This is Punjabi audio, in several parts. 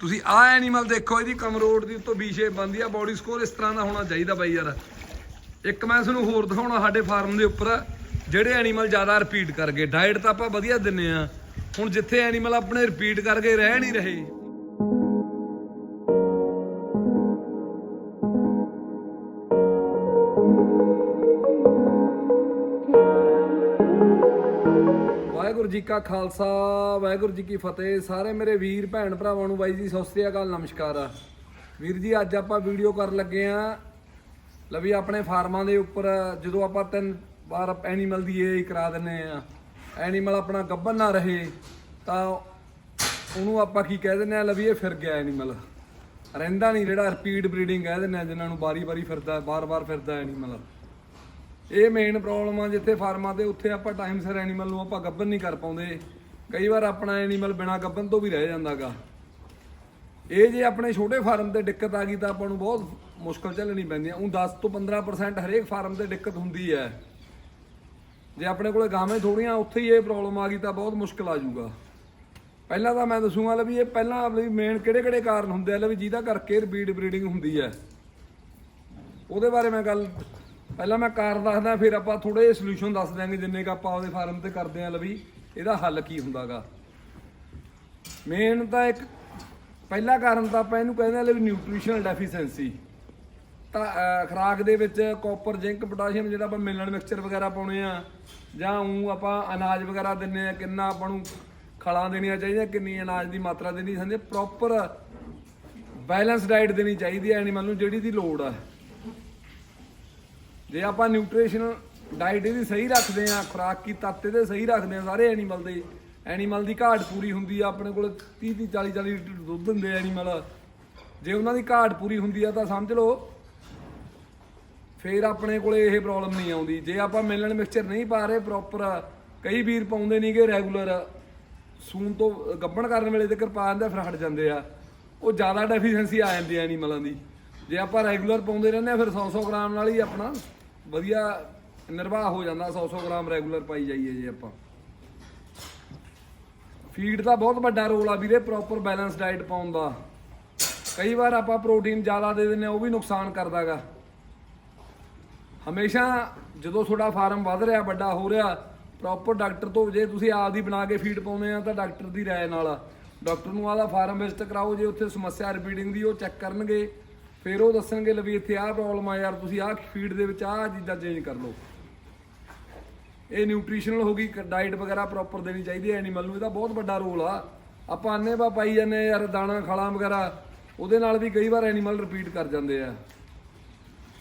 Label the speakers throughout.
Speaker 1: ਤੁਸੀਂ ਆਹ ਐਨੀਮਲ ਦੇਖੋ, ਇਹਦੀ ਕਮਰੋਡ ਦੀ ਉੱਤੋਂ ਵੀ ਸ਼ੇਪ ਬੰਦੀ ਆ ਬਾਡੀ ਸਕੋਰ ਇਸ ਤਰ੍ਹਾਂ ਦਾ ਹੋਣਾ ਚਾਹੀਦਾ ਬਾਈ ਯਾਰ। ਇੱਕ ਮੈਂ ਤੁਹਾਨੂੰ ਹੋਰ ਦਿਖਾਉਣਾ ਸਾਡੇ ਫਾਰਮ ਦੇ ਉੱਪਰ, ਜਿਹੜੇ ਐਨੀਮਲ ਜ਼ਿਆਦਾ ਰਿਪੀਟ ਕਰ ਗਏ। ਡਾਈਟ ਤਾਂ ਆਪਾਂ ਵਧੀਆ ਦਿੰਨੇ ਆ। ਹੁਣ ਜਿੱਥੇ ਐਨੀਮਲ ਆਪਣੇ ਰਿਪੀਟ ਕਰਕੇ ਰਹਿ ਨਹੀਂ ਰਹੇ ਕਾ ਖਾਲਸਾ, ਵਾਹਿਗੁਰੂ ਜੀ ਕੀ ਫਤਿਹ। ਸਾਰੇ ਮੇਰੇ ਵੀਰ, ਭੈਣ ਭਰਾਵਾਂ ਨੂੰ ਬਾਈ ਜੀ, ਸਤਿ ਸ੍ਰੀ ਅਕਾਲ, ਨਮਸਕਾਰ। ਆ ਵੀਰ ਜੀ, ਅੱਜ ਆਪਾਂ ਵੀਡੀਓ ਕਰਨ ਲੱਗੇ ਆ। ਲਵੀ ਆਪਣੇ ਫਾਰਮਾਂ ਦੇ ਉੱਪਰ ਜਦੋਂ ਆਪਾਂ ਤਿੰਨ ਵਾਰ ਐਨੀਮਲ ਦੀ ਇਹ ਕਰਾ ਦਿੰਨੇ ਆ। ਐਨੀਮਲ ਆਪਣਾ ਗੱਭਰ ਨਾ ਰਹੇ, ਤਾਂ ਉਹਨੂੰ ਆਪਾਂ ਕੀ ਕਹਿ ਦਿੰਨੇ ਆ ਲਵੀ ਇਹ ਫਿਰ ਗਿਆ ਐਨੀਮਲ ਰਹਿੰਦਾ ਨਹੀਂ ਜਿਹੜਾ ਰਿਪੀਟ ਬਰੀਡਿੰਗ ਕਹਿ ਦਿੰਨੇ ਆ, ਜਿਨ੍ਹਾਂ ਨੂੰ ਬਾਰੀ-ਬਾਰੀ ਫਿਰਦਾ ਬਾਰ-ਬਾਰ ਫਿਰਦਾ ਐਨੀਮਲ ਇਹ ਮੇਨ ਪ੍ਰੋਬਲਮ ਆ, ਜਿੱਥੇ ਫਾਰਮਾਂ ਤੇ ਉੱਥੇ ਆਪਾਂ ਟਾਈਮ ਸਿਰ ਐਨੀਮਲ ਨੂੰ ਆਪਾਂ ਗੱਭਣ ਨਹੀਂ ਕਰ ਪਾਉਂਦੇ। ਕਈ ਵਾਰ ਆਪਣਾ ਐਨੀਮਲ ਬਿਨਾ ਗੱਭਣ ਤੋਂ ਵੀ ਰਹਿ ਜਾਂਦਾਗਾ। ਇਹ ਜੇ ਆਪਣੇ ਛੋਟੇ ਫਾਰਮ ਤੇ ਦਿੱਕਤ ਆ ਗਈ ਤਾਂ ਆਪਾਂ ਨੂੰ ਬਹੁਤ ਮੁਸ਼ਕਲ ਝੱਲਣੀ ਪੈਂਦੀ ਆ। ਉਹ 10 ਤੋਂ 15% ਹਰੇਕ ਫਾਰਮ ਤੇ ਦਿੱਕਤ ਹੁੰਦੀ ਹੈ ਜੇ ਆਪਣੇ ਕੋਲੇ ਗਾਵੇਂ ਥੋੜੀਆਂ, ਉੱਥੇ ਹੀ ਇਹ ਪ੍ਰੋਬਲਮ ਆ ਗਈ ਤਾਂ ਬਹੁਤ ਮੁਸ਼ਕਲ ਆ ਜਾਊਗਾ। ਪਹਿਲਾਂ ਤਾਂ ਮੈਂ ਦੱਸੂਗਾ ਲੈ ਵੀ ਇਹ ਪਹਿਲਾਂ ਵੀ ਮੇਨ ਕਿਹੜੇ ਕਿਹੜੇ ਕਾਰਨ ਹੁੰਦੇ ਆ, ਲੈ ਵੀ ਜਿਹਦਾ ਕਰਕੇ ਰਿਪੀਟ ਬਰੀਡਿੰਗ ਹੁੰਦੀ ਹੈ ਉਹਦੇ ਬਾਰੇ ਮੈਂ ਗੱਲ ਪਹਿਲਾਂ ਮੈਂ ਕਾਰਨ ਦੱਸਦਾ ਫਿਰ ਆਪਾਂ ਥੋੜੇ ਜਿਹੇ ਸੋਲੂਸ਼ਨ ਦੱਸ ਦਿਆਂਗੇ ਜਿੰਨੇ ਕ ਆਪਾਂ ਉਹਦੇ ਫਾਰਮ ਤੇ ਕਰਦੇ ਆਂ ਲਵੀ ਇਹਦਾ ਹੱਲ ਕੀ ਹੁੰਦਾਗਾ। ਮੇਨ ਤਾਂ ਇੱਕ ਪਹਿਲਾ ਕਾਰਨ ਤਾਂ ਆਪਾਂ ਇਹਨੂੰ ਕਹਿੰਦੇ ਆ ਲਵੀ ਨਿਊਟ੍ਰੀਸ਼ਨਲ ਡੈਫੀਸ਼ੀਐਂਸੀ ਤਾਂ ਅਹ, ਖੁਰਾਕ ਦੇ ਵਿੱਚ ਕਾਪਰ ਜ਼ਿੰਕ ਪੋਟਾਸ਼ੀਅਮ ਜਿਹੜਾ ਆਪਾਂ ਮਿਲਣ ਮਿਕਸਚਰ ਵਗੈਰਾ ਪਾਉਣੇ ਆ ਜਾਂ ਉਹ ਆਪਾਂ ਅਨਾਜ ਵਗੈਰਾ ਦਿੰਨੇ ਆ ਕਿੰਨਾ ਆਪਾਂ ਨੂੰ ਖਲਾਂ ਦੇਣੀਆਂ ਚਾਹੀਦੀਆਂ ਕਿੰਨੀ ਅਨਾਜ ਦੀ ਮਾਤਰਾ ਦੇਣੀ ਚਾਹੀਦੀ ਪ੍ਰੋਪਰ ਬੈਲੈਂਸ ਡਾਈਟ ਦੇਣੀ ਚਾਹੀਦੀ ਹੈ ਐਨੀਮਲ ਨੂੰ ਜਿਹੜੀ ਦੀ ਲੋੜ ਆ। ਜੇ ਆਪਾਂ ਨਿਊਟ੍ਰੀਸ਼ਨ ਡਾਈਟ ਇਹਦੀ ਸਹੀ ਰੱਖਦੇ ਆ ਖੁਰਾਕੀ ਤੱਤ ਇਹਦੇ ਸਹੀ ਰੱਖਦੇ ਆ ਸਾਰੇ ਐਨੀਮਲ ਦੇ ਐਨੀਮਲ ਦੀ ਘਾਟ ਪੂਰੀ ਹੁੰਦੀ ਆ, ਆਪਣੇ ਕੋਲ 30 30 40 40 ਲੀਟਰ ਦੁੱਧ ਦਿੰਦੇ ਐਨੀਮਲ ਜੇ ਉਹਨਾਂ ਦੀ ਘਾਟ ਪੂਰੀ ਹੁੰਦੀ ਆ ਤਾਂ ਸਮਝ ਲਓ, ਫੇਰ ਆਪਣੇ ਕੋਲੇ ਇਹ ਪ੍ਰੋਬਲਮ ਨਹੀਂ ਆਉਂਦੀ। ਜੇ ਆਪਾਂ ਮਿਲਣ ਮਿਕਸਚਰ ਨਹੀਂ ਪਾ ਰਹੇ ਪ੍ਰੋਪਰ ਕਈ ਵੀਰ ਪਾਉਂਦੇ ਨਹੀਂਗੇ ਰੈਗੂਲਰ ਸੂਨ ਤੋਂ ਗੱਬਣ ਕਰਨ ਵੇਲੇ ਤੱਕ ਪਾ ਦਿੰਦੇ ਫਿਰ ਹਟ ਜਾਂਦੇ ਆ। ਉਹ ਜ਼ਿਆਦਾ ਡੈਫੀਸ਼ੀਐਂਸੀ ਆ ਜਾਂਦੀ ਐ ਐਨੀਮਲਾਂ ਦੀ। ਜੇ ਆਪਾਂ ਰੈਗੂਲਰ ਪਾਉਂਦੇ ਰਹਿੰਦੇ ਆ, ਫਿਰ 100-100 ਗ੍ਰਾਮ ਨਾਲ ਹੀ ਆਪਣਾ ਵਧੀਆ ਨਿਰਵਾਹ ਹੋ ਜਾਂਦਾ 100-100 ਗ੍ਰਾਮ ਰੈਗੂਲਰ ਪਾਈ ਜਾਈਏ ਜੇ ਆਪਾਂ। ਫੀਡ ਦਾ ਬਹੁਤ ਵੱਡਾ ਰੋਲ ਆ ਵੀਰੇ ਪ੍ਰੋਪਰ ਬੈਲੈਂਸ ਡਾਈਟ ਪਾਉਣ ਦਾ। ਕਈ ਵਾਰ ਆਪਾਂ ਪ੍ਰੋਟੀਨ ਜ਼ਿਆਦਾ ਦੇ ਦਿੰਨੇ ਆ ਉਹ ਵੀ ਨੁਕਸਾਨ ਕਰਦਾਗਾ। ਹਮੇਸ਼ਾ ਜਦੋਂ ਤੁਹਾਡਾ ਫਾਰਮ ਵੱਧ ਰਿਹਾ, ਵੱਡਾ ਹੋ ਰਿਹਾ ਪ੍ਰੋਪਰ ਡਾਕਟਰ ਤੋਂ ਜੇ ਤੁਸੀਂ ਆਪ ਦੀ ਬਣਾ ਕੇ ਫੀਡ ਪਾਉਂਦੇ ਆ, ਤਾਂ ਡਾਕਟਰ ਦੀ ਰਾਏ ਨਾਲ ਡਾਕਟਰ ਨੂੰ ਆਦਾ ਫਾਰਮ ਵਿਜ਼ਿਟ ਕਰਾਓ, ਜੇ ਉੱਥੇ ਸਮੱਸਿਆ ਰਿਪੀਟਿੰਗ ਦੀ, ਉਹ ਚੈੱਕ ਕਰਨਗੇ। ਫਿਰ ਉਹ ਦੱਸਣਗੇ ਲਵੀ ਇੱਥੇ ਆਹ ਪ੍ਰੋਬਲਮ ਆ ਯਾਰ, ਤੁਸੀਂ ਆਹ ਫੀਡ ਦੇ ਵਿੱਚ ਆਹ ਚੀਜ਼ਾਂ ਚੇਂਜ ਕਰ ਲਓ। ਇਹ ਨਿਊਟ੍ਰੀਸ਼ਨਲ ਹੋ ਗਈ ਡਾਈਟ ਵਗੈਰਾ ਪ੍ਰੋਪਰ ਦੇਣੀ ਚਾਹੀਦੀ ਹੈ ਐਨੀਮਲ ਨੂੰ, ਇਹਦਾ ਬਹੁਤ ਵੱਡਾ ਰੋਲ ਆ। ਆਪਾਂ ਅੰਨੇ ਬਾ ਪਾਈ ਜਾਂਦੇ ਆ ਯਾਰ, ਦਾਣਾ, ਖਾਲਾਂ ਵਗੈਰਾ, ਉਹਦੇ ਨਾਲ ਵੀ ਕਈ ਵਾਰ ਐਨੀਮਲ ਰਿਪੀਟ ਕਰ ਜਾਂਦੇ ਆ।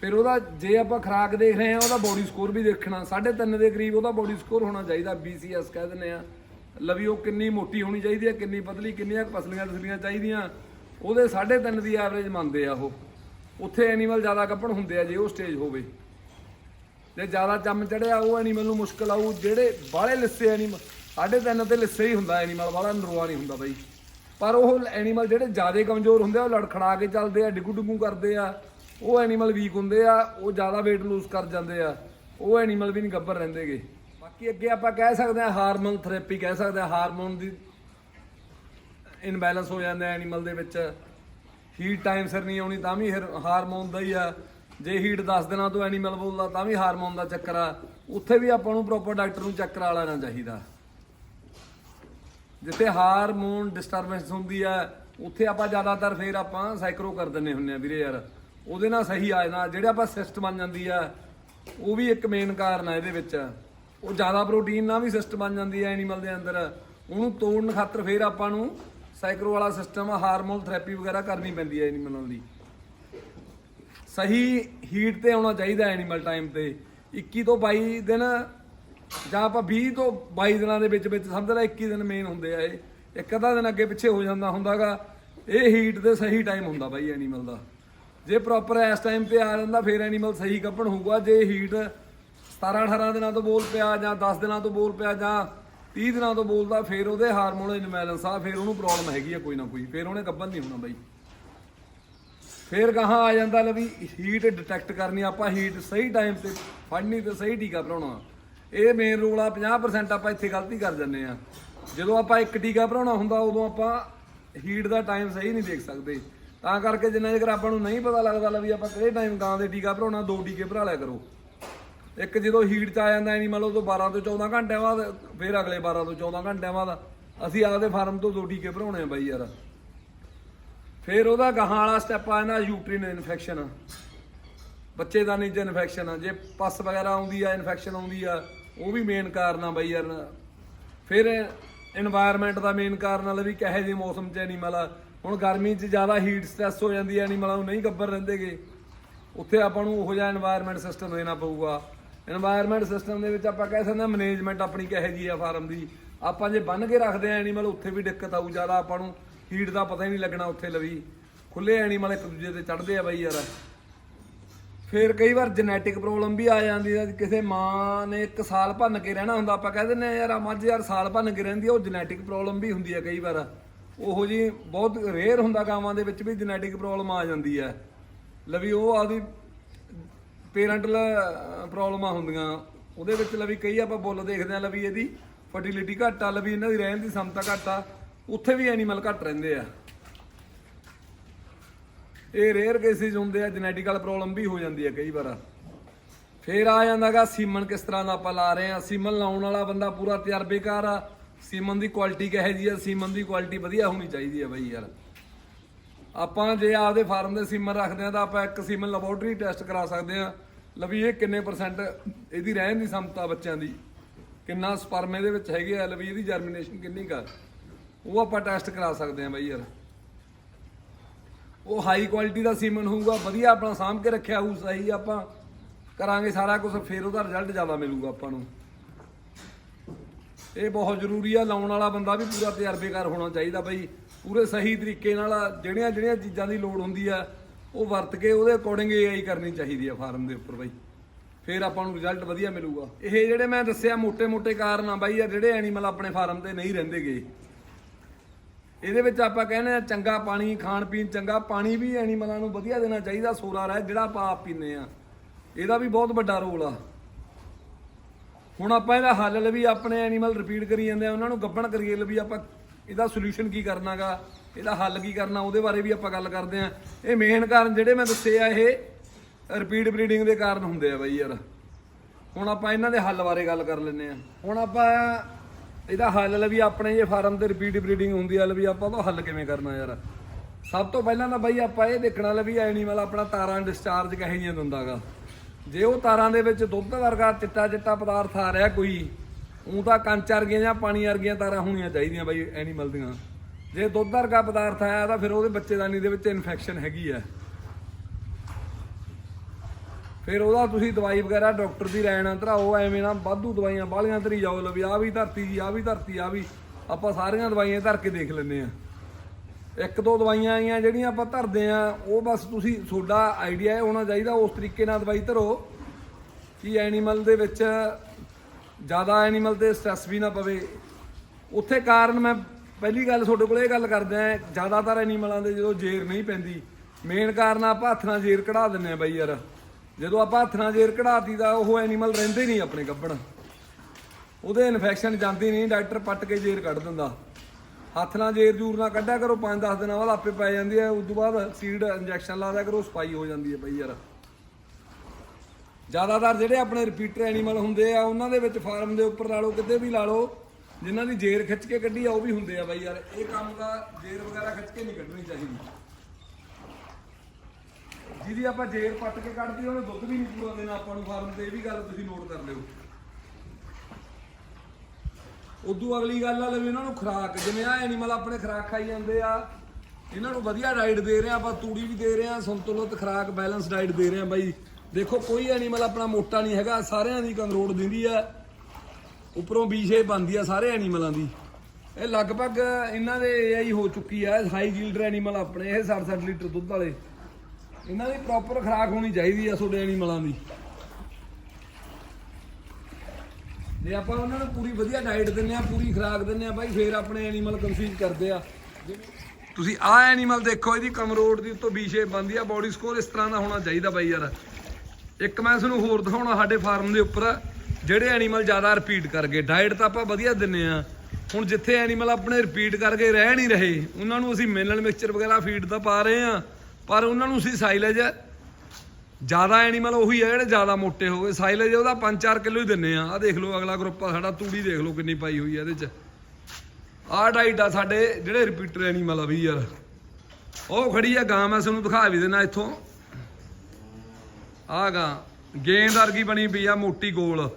Speaker 1: ਫਿਰ ਉਹਦਾ ਜੇ ਆਪਾਂ ਖਰਾਕ ਦੇਖ ਰਹੇ ਆ ਉਹਦਾ ਬੋਡੀ ਸਕੋਰ ਵੀ ਦੇਖਣਾ 3.5 ਦੇ ਕਰੀਬ ਉਹਦਾ ਬੋਡੀ ਸਕੋਰ ਹੋਣਾ ਚਾਹੀਦਾ BCS ਕਹਿ ਦਿੰਦੇ ਆ। ਲਵੀ ਉਹ ਕਿੰਨੀ ਮੋਟੀ ਹੋਣੀ ਚਾਹੀਦੀ ਹੈ, ਕਿੰਨੀ ਪਤਲੀ, ਕਿੰਨੀਆਂ ਪਸਲੀਆਂ ਤਸਲੀਆਂ ਚਾਹੀਦੀਆਂ। ਉਹਦੇ 3.5 ਦੀ ਐਵਰੇਜ ਮੰਨਦੇ ਆ ਉਹ। ਉੱਥੇ ਐਨੀਮਲ ਜ਼ਿਆਦਾ ਕੱਪਣ ਹੁੰਦੇ ਆ ਜੇ ਉਹ ਸਟੇਜ ਹੋਵੇ। ਜੇ ਜ਼ਿਆਦਾ ਚੰਮ ਚੜਿਆ, ਉਹ ਐਨੀਮਲ ਨੂੰ ਮੁਸ਼ਕਲ ਆਊ। ਜਿਹੜੇ ਬਾਹਲੇ ਲਿੱਸੇ ਐਨੀਮਲ ਸਾਢੇ ਤਿੰਨ ਤੇ ਲਿੱਸੇ ਹੀ ਹੁੰਦਾ ਐਨੀਮਲ ਬਾਹਲਾ ਨਰਵਾ ਨਹੀਂ ਹੁੰਦਾ ਬਾਈ। ਪਰ ਉਹ ਐਨੀਮਲ ਜਿਹੜੇ ਜ਼ਿਆਦਾ ਕਮਜ਼ੋਰ ਹੁੰਦੇ ਆ, ਉਹ ਲੜਖੜਾ ਕੇ ਚੱਲਦੇ ਆ ਡਿੱਗੂ ਡਿੱਗੂ ਕਰਦੇ ਆ। ਉਹ ਐਨੀਮਲ ਵੀਕ ਹੁੰਦੇ ਆ, ਉਹ ਜ਼ਿਆਦਾ weight ਲੂਜ਼ ਕਰ ਜਾਂਦੇ ਆ। ਉਹ ਐਨੀਮਲ ਵੀ ਨਹੀਂ ਗੱਭਰ ਰਹਿੰਦੇਗੇ। ਬਾਕੀ ਅੱਗੇ ਆਪਾਂ ਕਹਿ ਸਕਦੇ ਆ ਹਾਰਮੋਨ ਥੈਰੇਪੀ ਕਹਿ ਸਕਦੇ ਆ ਹਾਰਮੋਨ ਦੀ ਇਨਬੈਲੈਂਸ ਹੋ ਜਾਂਦਾ ਐਨੀਮਲ ਦੇ ਵਿੱਚ। ਹੀਟ ਟਾਈਮ ਸਿਰ ਨਹੀਂ ਆਉਣੀ ਤਾਂ ਵੀ ਹਾਰਮੋਨ ਦਾ ਹੀ ਆ। ਜੇ ਹੀਟ 10 ਦਿਨਾਂ ਤੋਂ ਐਨੀਮਲ ਬੋਲਦਾ ਤਾਂ ਵੀ ਹਾਰਮੋਨ ਦਾ ਚੱਕਰ ਆ। ਉੱਥੇ ਵੀ ਆਪਾਂ ਨੂੰ ਪ੍ਰੋਪਰ ਡਾਕਟਰ ਨੂੰ ਚੈੱਕ ਕਰਾ ਲੈਣਾ ਚਾਹੀਦਾ। ਜਿੱਥੇ ਹਾਰਮੋਨ ਡਿਸਟਰਬੈਂਸ ਹੁੰਦੀ ਆ, ਉੱਥੇ ਆਪਾਂ ਜ਼ਿਆਦਾਤਰ ਫੇਰ ਆਪਾਂ ਸਾਈਕਰੋ ਕਰ ਦਿੰਨੇ ਹੁੰਨੇ ਆ ਵੀਰੇ ਯਾਰ। ਉਹਦੇ ਨਾਲ ਸਹੀ ਆ ਜਾਣਾ। ਜਿਹੜੇ ਆਪਾਂ ਸਿਸਟ ਬਣ ਜਾਂਦੀ ਆ, ਉਹ ਵੀ ਇੱਕ ਮੇਨ ਕਾਰਨ ਆ ਇਹਦੇ ਵਿੱਚ। ਉਹ ਜ਼ਿਆਦਾ ਪ੍ਰੋਟੀਨ ਨਾਲ ਵੀ ਸਿਸਟ ਬਣ ਜਾਂਦੀ ਆ ਐਨੀਮਲ ਦੇ ਅੰਦਰ। ਉਹਨੂੰ ਤੋੜਨ ਖਾਤਰ ਫੇਰ ਆਪਾਂ ਨੂੰ ਸਾਈਕਰੋ ਵਾਲਾ ਸਿਸਟਮ ਹਾਰਮੋਨ ਥੈਰੇਪੀ ਵਗੈਰਾ ਕਰਨੀ ਪੈਂਦੀ ਹੈ ਐਨੀਮਲਾਂ ਦੀ। ਸਹੀ ਹੀਟ ਤੇ ਆਉਣਾ ਚਾਹੀਦਾ ਐਨੀਮਲ ਟਾਈਮ ਤੇ। 21 ਤੋਂ 22 ਦਿਨ ਜਾਂ ਆਪਾਂ 20 ਤੋਂ 22 ਦਿਨਾਂ ਦੇ ਵਿੱਚ ਵਿੱਚ ਸਮਝ ਲੈ 21 ਦਿਨ ਮੇਨ ਹੁੰਦੇ ਆ ਇਹ। ਇੱਕ ਅੱਧਾ ਦਿਨ ਅੱਗੇ ਪਿੱਛੇ ਹੋ ਜਾਂਦਾ ਹੁੰਦਾਗਾ। ਇਹ ਹੀਟ ਦੇ ਸਹੀ ਟਾਈਮ ਹੁੰਦਾ ਬਾਈ ਐਨੀਮਲ ਦਾ। ਜੇ ਪ੍ਰੋਪਰ ਇਸ ਟਾਈਮ ਤੇ ਆ ਜਾਂਦਾ, ਫਿਰ ਐਨੀਮਲ ਸਹੀ ਕੱਪਣ ਹੋਊਗਾ। ਜੇ ਹੀਟ 17 18 ਦਿਨਾਂ ਤੋਂ ਬੋਲ ਪਿਆ ਜਾਂ 10 ਦਿਨਾਂ ਤੋਂ ਬੋਲ ਪਿਆ ਜਾਂ 30 ਦਿਨਾਂ ਤੋਂ ਬੋਲਦਾ, ਫਿਰ ਉਹਦੇ ਹਾਰਮੋਨ ਇਨਬੈਲੈਂਸ ਆ ਫਿਰ ਉਹਨੂੰ ਪ੍ਰੋਬਲਮ ਹੈਗੀ ਆ ਕੋਈ ਨਾ ਕੋਈ, ਫਿਰ ਉਹਨੇ ਕੱਪਣ ਨਹੀਂ ਹੋਣਾ ਬਾਈ। ਫੇਰ ਗਾਹਾਂ ਆ ਜਾਂਦਾ ਲੈ ਵੀ ਹੀਟ ਡਿਟੈਕਟ ਕਰਨੀ, ਆਪਾਂ ਹੀਟ ਸਹੀ ਟਾਈਮ ਤੇ ਫੜਨੀ ਤੇ ਸਹੀ ਟੀਕਾ ਭਰਾਉਣਾ। ਇਹ ਮੇਨ ਰੂਲ ਆ 50% ਆਪਾਂ ਇੱਥੇ ਗਲਤੀ ਕਰ ਜੰਨੇ ਆ। ਜਦੋਂ ਆਪਾਂ ਇੱਕ ਟੀਕਾ ਭਰਾਉਣਾ ਹੁੰਦਾ, ਉਦੋਂ ਆਪਾਂ ਹੀਟ ਦਾ ਟਾਈਮ ਸਹੀ ਨਹੀਂ ਦੇਖ ਸਕਦੇ। ਤਾਂ ਕਰਕੇ ਜਿੰਨਾ ਜੇਕਰ ਆਪਾਂ ਨੂੰ ਨਹੀਂ ਪਤਾ ਲੱਗਦਾ ਲੈ ਵੀ ਆਪਾਂ ਕਿਹੜੇ ਟਾਈਮ ਗਾਂ ਦੇ ਟੀਕਾ ਭਰਾਉਣਾ, ਦੋ ਟੀਕੇ ਭਰਾ ਲਿਆ ਕਰੋ। ਇੱਕ ਜਦੋਂ ਹੀਟ ਚ ਆ ਜਾਂਦਾ ਐਨੀ ਮੰਨ ਲਓ ਤੋਂ 12 ਤੋਂ 14 ਘੰਟਿਆਂ ਬਾਅਦ, ਫਿਰ ਅਗਲੇ 12 ਤੋਂ 14 ਘੰਟਿਆਂ ਬਾਅਦ ਅਸੀਂ ਆਪਦੇ ਫਾਰਮ ਤੋਂ ਦੋ ਟੀਕੇ ਭਰਾਉਣੇ ਆ ਬਾਈ ਯਾਰ। ਫਿਰ ਉਹਦਾ ਗਾਹਾਂ ਵਾਲਾ ਸਟੈਪ ਆ ਜਾਂਦਾ ਯੂਟ੍ਰੀਨ ਇਨਫੈਕਸ਼ਨ ਬੱਚੇ ਬੱਚੇਦਾਨੀ ਚ ਇਨਫੈਕਸ਼ਨ ਆ, ਜੇ ਪਸ ਵਗੈਰਾ ਆਉਂਦੀ ਆ ਇਨਫੈਕਸ਼ਨ ਆਉਂਦੀ ਆ, ਉਹ ਵੀ ਮੇਨ ਕਾਰਨ ਆ ਬਾਈ ਯਾਰ। ਫਿਰ এনवायरमेंट ਦਾ ਮੇਨ ਕਾਰਨ ਆ ਵੀ ਕਹੇ ਜੇ ਮੌਸਮ ਚ ਐਨੀਮਲ ਹੁਣ ਗਰਮੀ ਚ ਜ਼ਿਆਦਾ ਹੀਟ ਸਟ੍ਰੈਸ ਹੋ ਜਾਂਦੀ ਐ ਐਨੀਮਲ ਉਹ ਨਹੀਂ ਗੱਬਰ ਰਹਿੰਦੇਗੇ। ਉੱਥੇ ਆਪਾਂ ਨੂੰ ਉਹੋ ਜਿਹਾ এনवायरमेंट ਸਿਸਟਮ ਦੇਣਾ ਪਊਗਾ। এনवायरमेंट ਸਿਸਟਮ ਦੇ ਵਿੱਚ ਆਪਾਂ ਕਹਿ ਸਕਦੇ ਹਾਂ ਮੈਨੇਜਮੈਂਟ ਆਪਣੀ ਕਿਹੋ ਜੀ ਆ ਫਾਰਮ ਦੀ। ਆਪਾਂ ਜੇ ਬੰਨ ਕੇ ਰੱਖਦੇ ਆ ਐਨੀਮਲ ਉੱਥੇ ਵੀ ਦਿੱਕਤ ਆਊ ਜ਼ਿਆਦਾ ਆਪਾਂ ਨੂੰ। ਹੀਟ ਦਾ ਪਤਾ ਹੀ ਨਹੀਂ ਲੱਗਣਾ ਉੱਥੇ ਲਵੀ। ਖੁੱਲੇ ਐਨੀਮਲ ਇੱਕ ਦੂਜੇ ਤੇ ਚੜਦੇ ਆ ਬਾਈ ਯਾਰ। ਫੇਰ ਕਈ ਵਾਰ ਜੈਨੇਟਿਕ ਪ੍ਰੋਬਲਮ ਵੀ ਆ ਜਾਂਦੀ ਹੈ ਕਿਸੇ ਮਾਂ ਨੇ ਇੱਕ ਸਾਲ ਭੰਨ ਕੇ ਰਹਿਣਾ ਹੁੰਦਾ, ਆਪਾਂ ਕਹਿੰਦੇ ਨੇ ਯਾਰ ਮੱਝ ਯਾਰ ਸਾਲ ਭੰਨ ਕੇ ਰਹਿੰਦੀ ਉਹ ਜੈਨੇਟਿਕ ਪ੍ਰੋਬਲਮ ਵੀ ਹੁੰਦੀ ਹੈ ਕਈ ਵਾਰ। ਉਹ ਜੀ ਬਹੁਤ ਰੇਅਰ ਹੁੰਦਾ ਗਾਵਾਂ ਦੇ ਵਿੱਚ ਵੀ ਜੈਨੇਟਿਕ ਪ੍ਰੋਬਲਮ ਆ ਜਾਂਦੀ ਹੈ ਲਵੀ ਉਹ ਆਦੀ ਪੇਰੈਂਟਲ ਪ੍ਰੋਬਲਮਾਂ ਹੁੰਦੀਆਂ। ਉਹਦੇ ਵਿੱਚ ਲਵੀ ਕਈ ਆਪਾਂ ਬੁੱਲ ਦੇਖਦੇ ਆ ਲਵੀ ਇਹਦੀ। ਫਰਟੀਲਿਟੀ ਘੱਟ ਆ, ਲਵੀ ਇਹਨਾਂ ਦੀ ਰਹਿਣ ਦੀ ਸਮਤਾ ਘੱਟ ਆ। ਉੱਥੇ ਵੀ ਐਨੀਮਲ ਘੱਟ ਰਹਿੰਦੇ ਆ। ਇਹ ਰੇਅਰ ਕੇਸਿਸ ਹੁੰਦੇ ਆ ਜੈਨੇਟਿਕਲ ਪ੍ਰੋਬਲਮ ਵੀ ਹੋ ਜਾਂਦੀ ਹੈ ਕਈ ਵਾਰ। ਫੇਰ ਆ ਜਾਂਦਾਗਾ ਸੀਮਨ ਕਿਸ ਤਰ੍ਹਾਂ ਦਾ ਆਪਾਂ ਲਾ ਰਹੇ ਆ ਸੀਮਨ ਲਾਉਣ ਵਾਲਾ ਬੰਦਾ ਪੂਰਾ ਤਜਰਬੇਕਾਰ ਆ। ਸੀਮਨ ਦੀ ਕੁਆਲਿਟੀ ਕਿਹੋ ਜੀ ਆ? ਸੀਮਨ ਦੀ ਕੁਆਲਿਟੀ ਵਧੀਆ ਹੋਣੀ ਚਾਹੀਦੀ ਹੈ ਬਾਈ ਯਾਰ। ਆਪਾਂ ਜੇ ਆਪਦੇ ਫਾਰਮ ਦੇ ਸੀਮਨ ਰੱਖਦੇ ਆ ਤਾਂ ਆਪਾਂ ਇੱਕ ਸੀਮਨ ਲੈਬੋਰਟਰੀ ਟੈਸਟ ਕਰਾ ਸਕਦੇ ਆ ਲਵੀ, ਇਹ ਕਿੰਨੇ ਪਰਸੈਂਟ ਇਹਦੀ ਰਹਿਣ ਦੀ ਸਮਤਾ ਬੱਚਿਆਂ ਦੀ? ਕਿੰਨਾ ਸਪਰਮ ਇਹਦੇ ਵਿੱਚ ਹੈਗੇ ਆ? ਲਵੀ, ਇਹਦੀ ਜਰਮੀਨੇਸ਼ਨ ਕਿੰਨੀ ਕਰ ਉਹ ਆਪਾਂ ਟੈਸਟ ਕਰਾ ਸਕਦੇ ਆ ਬਾਈ ਯਾਰ। ਉਹ ਹਾਈ ਕੁਆਲਿਟੀ ਦਾ ਸੀਮਨ ਹੋਊਗਾ, ਵਧੀਆ ਆਪਣਾ ਸਾਂਭ ਕੇ ਰੱਖਿਆ ਹੋਊ, ਸਹੀ ਆਪਾਂ ਕਰਾਂਗੇ ਸਾਰਾ ਕੁਝ ਫਿਰ ਉਹਦਾ ਰਿਜ਼ਲਟ ਜ਼ਿਆਦਾ ਮਿਲੂਗਾ ਆਪਾਂ ਨੂੰ। ਇਹ ਬਹੁਤ ਜ਼ਰੂਰੀ ਆ, ਲਾਉਣ ਵਾਲਾ ਬੰਦਾ ਵੀ ਪੂਰਾ ਤਜਰਬੇਕਾਰ ਹੋਣਾ ਚਾਹੀਦਾ ਬਈ। ਪੂਰੇ ਸਹੀ ਤਰੀਕੇ ਨਾਲ ਜਿਹੜੀਆਂ ਜਿਹੜੀਆਂ ਚੀਜ਼ਾਂ ਦੀ ਲੋੜ ਹੁੰਦੀ ਆ, ਉਹ ਵਰਤ ਕੇ ਉਹਦੇ ਅਕੋਰਡਿੰਗ ਏਆਈ ਕਰਨੀ ਚਾਹੀਦੀ ਆ ਫਾਰਮ ਦੇ ਉੱਪਰ ਬਾਈ। ਫਿਰ ਆਪਾਂ ਨੂੰ ਰਿਜ਼ਲਟ ਵਧੀਆ ਮਿਲੂਗਾ। ਇਹ ਜਿਹੜੇ ਮੈਂ ਦੱਸਿਆ ਮੋٹے-ਮੋٹے ਕਾਰਨ ਆ ਬਾਈ, ਆ ਜਿਹੜੇ ਐਨੀਮਲ ਆਪਣੇ ਫਾਰਮ ਤੇ ਨਹੀਂ ਰਹਿੰਦੇ ਗਏ ਇਹਦੇ ਵਿੱਚ ਆਪਾਂ ਕਹਿੰਦੇ ਆ ਚੰਗਾ ਪਾਣੀ, ਖਾਣ ਪੀਣ ਚੰਗਾ ਪਾਣੀ ਵੀ ਐਨੀਮਲਾਂ ਨੂੰ ਵਧੀਆ ਦੇਣਾ ਚਾਹੀਦਾ, ਸੋਰਾ ਰਹਿ ਜਿਹੜਾ ਆਪਾਂ ਆਪ ਪੀਨੇ ਆ। ਇਹਦਾ ਵੀ ਬਹੁਤ ਵੱਡਾ ਰੋਲ ਆ। ਹੁਣ ਆਪਾਂ ਇਹਦਾ ਹੱਲ ਵੀ ਆਪਣੇ ਐਨੀਮਲ ਰਿਪੀਟ ਕਰੀ ਜਾਂਦੇ ਆ, ਉਹਨਾਂ ਨੂੰ ਗੱਬਣ ਕਰੀਏ ਵੀ ਆਪਾਂ ਇਹਦਾ ਸੋਲੂਸ਼ਨ ਕੀ ਕਰਨਾਗਾ? ਇਹਦਾ ਹੱਲ ਕੀ ਕਰਨਾ? ਉਹਦੇ ਬਾਰੇ ਵੀ ਆਪਾਂ ਗੱਲ ਕਰਦੇ ਆ ਇਹ ਮੇਨ ਕਾਰਨ ਜਿਹੜੇ ਮੈਂ ਦੱਸੇ ਆ, ਇਹ ਰਿਪੀਟ ਬਰੀਡਿੰਗ ਦੇ ਕਾਰਨ ਹੁੰਦੇ ਆ ਬਾਈ ਯਾਰ। ਹੁਣ ਆਪਾਂ ਇਹਨਾਂ ਦੇ ਹੱਲ ਬਾਰੇ ਗੱਲ ਕਰ ਲੈਂਦੇ ਆ ਹੁਣ ਆਪਾਂ ਇਹਦਾ ਹੱਲ ਵੀ ਆਪਣੇ ਜੇ ਫਾਰਮ ਤੇ ਰਿਪੀਟ ਬਰੀਡਿੰਗ ਹੁੰਦੀ ਆ ਵੀ ਆਪਾਂ ਉਹ ਹੱਲ ਕਿਵੇਂ ਕਰਨਾ ਯਾਰ? ਸਭ ਤੋਂ ਪਹਿਲਾਂ ਤਾਂ ਬਾਈ ਆਪਾਂ ਇਹ ਦੇਖਣਾ ਲਈ ਐਨੀਮਲ ਆਪਣਾ ਤਾਰਾਂ ਡਿਸਚਾਰਜ ਕਹੇ ਜਿਹੀਆਂ ਦਿੰਦਾਗਾ। ਜੇ ਉਹ ਤਾਰਾਂ ਦੇ ਵਿੱਚ ਦੁੱਧ ਵਰਗਾ ਚਿੱਟਾ ਚਿੱਟਾ ਪਦਾਰਥ ਆ ਰਿਹਾ ਕੋਈ ਉਹ ਤਾਂ ਕੰਚ ਵਰਗੀਆਂ ਜਾਂ ਪਾਣੀ ਵਰਗੀਆਂ ਤਾਰਾਂ ਹੋਣੀਆਂ ਚਾਹੀਦੀਆਂ ਬਾਈ ਐਨੀਮਲ ਦੀਆਂ। ਜੇ ਦੁੱਧ ਵਰਗਾ ਪਦਾਰਥ ਆਇਆ ਤਾਂ ਫਿਰ ਉਹਦੇ ਬੱਚੇਦਾਨੀ ਦੇ ਵਿੱਚ ਇਨਫੈਕਸ਼ਨ ਹੈਗੀ ਆ ਫਿਰ ਉਹਦਾ ਤੁਸੀਂ ਦਵਾਈ ਵਗੈਰਾ, ਡਾਕਟਰ ਦੀ ਲੈਣ ਧਰਾਓ, ਐਵੇਂ ਨਾ ਵਾਧੂ ਦਵਾਈਆਂ ਬਾਲੀਆਂ ਧਰੀ ਜਾਓ ਲਵੀ ਆ ਵੀ ਧਰਤੀ ਜੀ ਆ ਵੀ ਧਰਤੀ ਆ ਵੀ। ਆਪਾਂ ਸਾਰੀਆਂ ਦਵਾਈਆਂ ਧਰ ਕੇ ਦੇਖ ਲੈਂਦੇ ਆ। ਇੱਕ ਦੋ ਦਵਾਈਆਂ ਆਈਆਂ ਜਿਹੜੀਆਂ ਆਪਾਂ ਧਰਦੇ ਆ, ਉਹ ਬਸ ਤੁਸੀਂ ਤੁਹਾਡਾ ਆਈਡੀਆ ਇਹ ਹੋਣਾ ਚਾਹੀਦਾ, ਉਸ ਤਰੀਕੇ ਨਾਲ ਦਵਾਈ ਧਰੋ ਕਿ ਐਨੀਮਲ ਦੇ ਵਿੱਚ ਜ਼ਿਆਦਾ ਐਨੀਮਲ ਤੇ ਸਟ੍ਰੈਸ ਵੀ ਨਾ ਪਵੇ। ਉੱਥੇ ਕਾਰਨ ਮੈਂ ਪਹਿਲੀ ਗੱਲ ਤੁਹਾਡੇ ਕੋਲ ਇਹ ਗੱਲ ਕਰਦਾ ਹਾਂ, ਜ਼ਿਆਦਾਤਰ ਐਨੀਮਲਾਂ ਦੇ ਜਦੋਂ ਜੇਰ ਨਹੀਂ ਪੈਂਦੀ ਮੇਨ ਕਾਰਨ ਆਪਾਂ ਹੱਥ ਨਾਲ ਜੇਰ ਕਢਾ ਦਿੰਨੇ ਆ ਬਾਈ ਯਾਰ। ਜਦੋਂ ਆਪਾਂ ਹੱਥ ਨਾਲ ਜੇਰ ਕਢਾਤੀ ਦਾ ਉਹ ਐਨੀਮਲ ਰਹਿੰਦੇ ਨਹੀਂ ਆਪਣੇ ਗੱਭਣ ਉਹਦੇ ਇਨਫੈਕਸ਼ਨ ਜਾਂਦੀ ਨਹੀਂ, ਡਾਕਟਰ ਪੱਟ ਕੇ ਜੇਰ ਕੱਢ ਦਿੰਦਾ। ਹੱਥ ਨਾਲ ਜੇਰ ਜੂਰ ਨਾ ਕੱਢਿਆ ਕਰੋ 5-10 ਦਿਨਾਂ ਬਾਅਦ ਆਪੇ ਪੈ ਜਾਂਦੀ ਹੈ, ਉਸ ਤੋਂ ਬਾਅਦ ਸੀਡ ਇੰਜੈਕਸ਼ਨ ਲਾ ਦਿਆ ਕਰੋ, ਸਪਾਈ ਹੋ ਜਾਂਦੀ ਹੈ ਬਾਈ ਯਾਰ। ਜ਼ਿਆਦਾਤਰ ਜਿਹੜੇ ਆਪਣੇ ਰਿਪੀਟਰ ਐਨੀਮਲ ਹੁੰਦੇ ਆ, ਉਹਨਾਂ ਦੇ ਵਿੱਚ ਫਾਰਮ ਦੇ ਉੱਪਰ ਲਾ ਲਓ, ਕਿਤੇ ਵੀ ਲਾ ਲਓ, ਜਿਨ੍ਹਾਂ ਦੀ ਜੇਰ ਖਿੱਚ ਕੇ ਕੱਢੀ ਆ, ਉਹ ਵੀ ਹੁੰਦੇ ਆ ਬਾਈ ਯਾਰ। ਇਹ ਕੰਮ ਦਾ ਜੇਰ ਵਗੈਰਾ ਖਿੱਚ ਕੇ ਨਹੀਂ ਕੱਢਣੀ ਚਾਹੀਦੀ। ਜਿਹਦੀ ਆਪਾਂ ਜੇਰ ਪੱਟ ਕੇ ਕੱਢਦੀ ਉਹਨੇ ਦੁੱਧ ਵੀ ਨਹੀਂ ਪੂਰਾ ਦੇਣਾ ਆਪਾਂ ਨੂੰ ਫਾਰਮ ਤੇ, ਇਹ ਵੀ ਗੱਲ ਤੁਸੀਂ ਨੋਟ ਕਰ ਲਿਓ। ਉਦੋਂ ਅਗਲੀ ਗੱਲ ਆ, ਲਵੇ ਇਹਨਾਂ ਨੂੰ ਖੁਰਾਕ, ਜਿਵੇਂ ਆ ਐਨੀਮਲ ਆਪਣੇ ਖੁਰਾਕ ਖਾਈ ਜਾਂਦੇ ਆ, ਇਹਨਾਂ ਨੂੰ ਵਧੀਆ ਡਾਈਟ ਦੇ ਰਹੇ ਆ, ਆਪਾਂ ਤੂੜੀ ਵੀ ਦੇ ਰਹੇ ਆ, ਸੰਤੁਲਿਤ ਖੁਰਾਕ ਬੈਲੈਂਸ ਡਾਈਟ ਦੇ ਰਹੇ ਆ ਬਾਈ। ਦੇਖੋ, ਕੋਈ ਐਨੀਮਲ ਆਪਣਾ ਮੋਟਾ ਨਹੀਂ ਹੈਗਾ, ਸਾਰਿਆਂ ਦੀ ਕੰਗਰੋੜ ਦਿੰਦੀ ਆ। ਉੱਪਰੋਂ ਵੀ ਸ਼ੇਪ ਬਣਦੀ ਆ ਸਾਰੇ ਐਨੀਮਲਾਂ ਦੀ। ਇਹ ਲਗਭਗ ਇਹਨਾਂ ਦੇ ਏਆਈ ਹੋ ਚੁੱਕੀ ਆ ਹਾਈ ਜੀਲਡ ਐਨੀਮਲ ਆਪਣੇ, ਇਹ 60-60 ਲੀਟਰ ਦੁੱਧ ਵਾਲੇ। ਇਹਨਾਂ ਦੀ ਪ੍ਰੋਪਰ ਖੁਰਾਕ ਹੋਣੀ ਚਾਹੀਦੀ ਆ ਤੁਹਾਡੇ ਐਨੀਮਲਾਂ ਦੀ। ਜੇ ਆਪਾਂ ਉਹਨਾਂ ਨੂੰ ਪੂਰੀ ਵਧੀਆ ਡਾਈਟ ਦਿੰਨੇ ਆ, ਪੂਰੀ ਖੁਰਾਕ ਦਿੰਨੇ ਆ, ਬਾਈ, ਫੇਰ ਆਪਣੇ ਐਨੀਮਲ ਕਨਫਿਊਜ਼ ਕਰਦੇ ਆ। ਤੁਸੀਂ ਆਹ ਐਨੀਮਲ ਦੇਖੋ, ਇਹਦੀ ਕਮਰੋਡ ਦੀ ਉੱਤੋਂ ਬੀ ਸ਼ੇਪ ਬਣਦੀ ਆ ਬਾਡੀ ਸਕੋਰ ਇਸ ਤਰ੍ਹਾਂ ਦਾ ਹੋਣਾ ਚਾਹੀਦਾ ਬਾਈ ਯਾਰ। ਇੱਕ ਮੈਂ ਤੁਹਾਨੂੰ ਹੋਰ ਦਿਖਾਉਣਾ ਸਾਡੇ ਫਾਰਮ ਦੇ ਉੱਪਰ, ਜਿਹੜੇ ਐਨੀਮਲ ਜ਼ਿਆਦਾ ਰਿਪੀਟ ਕਰ ਗਏ। ਡਾਈਟ ਤਾਂ ਆਪਾਂ ਵਧੀਆ ਦਿੰਨੇ ਆ। ਹੁਣ ਜਿੱਥੇ ਐਨੀਮਲ ਆਪਣੇ ਰਿਪੀਟ ਕਰਕੇ ਰਹਿ ਨਹੀਂ ਰਹੇ, ਉਹਨਾਂ ਨੂੰ ਅਸੀਂ ਮਿਨਰਲ ਮਿਕਸਚਰ ਵਗੈਰਾ ਫੀਡ ਤਾਂ ਪਾ ਰਹੇ ਆ, ਪਰ ਉਹਨਾਂ ਨੂੰ ਅਸੀਂ ਸਾਈਲੇਜ ਜ਼ਿਆਦਾ ਐਨੀਮਲ ਉਹੀ ਆ ਜਿਹੜੇ ਜ਼ਿਆਦਾ ਮੋਟੇ ਹੋ ਗਏ। ਸਾਈਲੇਜ ਉਹਦਾ 5-4 ਕਿਲੋ ਹੀ ਦਿੰਨੇ ਆ। ਆ ਦੇਖ ਲਓ, ਅਗਲਾ ਗਰੁੱਪ ਆ ਸਾਡਾ, ਤੂੜੀ ਦੇਖ ਲਓ ਕਿੰਨੀ ਪਾਈ ਹੋਈ ਆ ਇਹਦੇ ਚ। ਆਹ ਡਾਈਟ ਆ ਸਾਡੇ ਜਿਹੜੇ ਰਿਪੀਟਰ ਐਨੀਮਲ ਆ ਵੀ ਯਾਰ। ਉਹ ਖੜੀ ਆ ਗਾਂ, ਮੈਂ ਤੁਹਾਨੂੰ ਦਿਖਾ ਵੀ ਦੇਣਾ ਇੱਥੋਂ। ਆਹ ਗਾਂ, ਗੇਂਦ ਵਰਗੀ ਬਣੀ ਪਈ ਆ ਮੋਟੀ ਗੋਲ।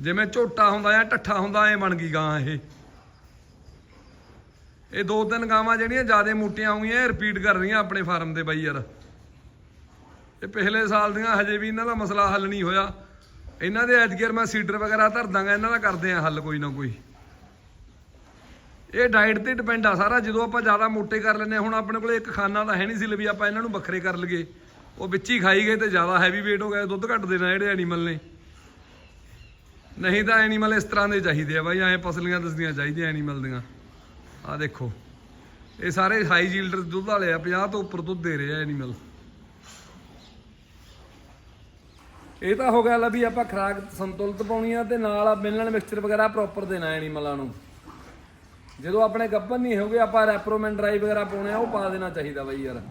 Speaker 1: ਜਿਵੇਂ ਝੋਟਾ ਹੁੰਦਾ ਆ ਟੱਠਾ ਹੁੰਦਾ, ਐ ਬਣ ਗਈ ਗਾਂ ਇਹ। ਇਹ ਦੋ ਤਿੰਨ ਗਾਵਾਂ ਜਿਹੜੀਆਂ ਜ਼ਿਆਦਾ ਮੋਟੀਆਂ ਹੋਈਆਂ ਇਹ ਰਿਪੀਟ ਕਰ ਰਹੀਆਂ ਆਪਣੇ ਫਾਰਮ ਦੇ ਬਾਈ ਯਾਰ। ਇਹ ਪਿਛਲੇ ਸਾਲ ਦੀਆਂ ਹਜੇ ਵੀ ਇਹਨਾਂ ਦਾ ਮਸਲਾ ਹੱਲ ਨਹੀਂ ਹੋਇਆ। ਇਹਨਾਂ ਦੇ ਐਤਗੀਰ ਮੈਂ ਸੀਡਰ ਵਗੈਰਾ ਧਰ ਦਾਂਗਾ, ਇਹਨਾਂ ਦਾ ਕਰਦੇ ਆ ਹੱਲ ਕੋਈ ਨਾ ਕੋਈ। ਇਹ ਡਾਈਟ ਤੇ ਡਿਪੈਂਡ ਆ ਸਾਰਾ, ਜਦੋਂ ਆਪਾਂ ਜ਼ਿਆਦਾ ਮੋਟੇ ਕਰ ਲੈਂਦੇ ਹਾਂ, ਹੁਣ ਆਪਣੇ ਕੋਲ ਇੱਕ ਖਾਨਾ ਤਾਂ ਹੈ ਨਹੀਂ ਸੀ ਵੀ ਆਪਾਂ ਇਹਨਾਂ ਨੂੰ ਵੱਖਰੇ ਕਰ ਲਈਏ। ਉਹ ਵਿੱਚ ਹੀ ਖਾਈ ਗਏ ਤੇ ਜ਼ਿਆਦਾ ਹੈਵੀ weight ਹੋ ਗਿਆ, ਦੁੱਧ ਘੱਟ ਦੇਣਾ ਜਿਹੜੇ ਐਨੀਮਲ ਨੇ। ਨਹੀਂ ਤਾਂ ਐਨੀਮਲ ਇਸ ਤਰ੍ਹਾਂ ਦੇ ਚਾਹੀਦੇ ਆ ਬਾਈ, ਐਂ ਪਸਲੀਆਂ ਦਸਦੀਆਂ ਚਾਹੀਦੀਆਂ ਐਨੀਮਲ ਦੀਆਂ। ਆ ਦੇਖੋ, ਇਹ ਸਾਰੇ ਹਾਈ ਜੀਲਡਰ ਦੁੱਧ ਵਾਲੇ ਆ 50 ਤੋਂ ਉੱਪਰ ਦੁੱਧ ਦੇ ਰਹੇ ਆ ਐਨੀਮਲ ਇਹ ਤਾਂ ਹੋ ਗਿਆ ਲਾ ਵੀ ਆਪਾਂ ਖਰਾਕ ਸੰਤੁਲਿਤ ਪਾਉਣੀ ਆ ਤੇ ਨਾਲ ਆ ਮਿਲਣ ਮਿਕਸਚਰ ਵਗੈਰਾ ਪ੍ਰੋਪਰ ਦੇਣਾ ਐਨੀਮਲਾਂ ਨੂੰ। ਜਦੋਂ ਆਪਣੇ ਗੱਭਨ ਨਹੀਂ ਹੋਗੇ, ਆਪਾਂ ਰੈਪਰੋਮੈਨ ਡਰਾਈ ਵਗੈਰਾ ਪਾਉਣੇ ਆ, ਉਹ ਪਾ ਦੇਣਾ ਚਾਹੀਦਾ ਬਾਈ ਯਾਰ।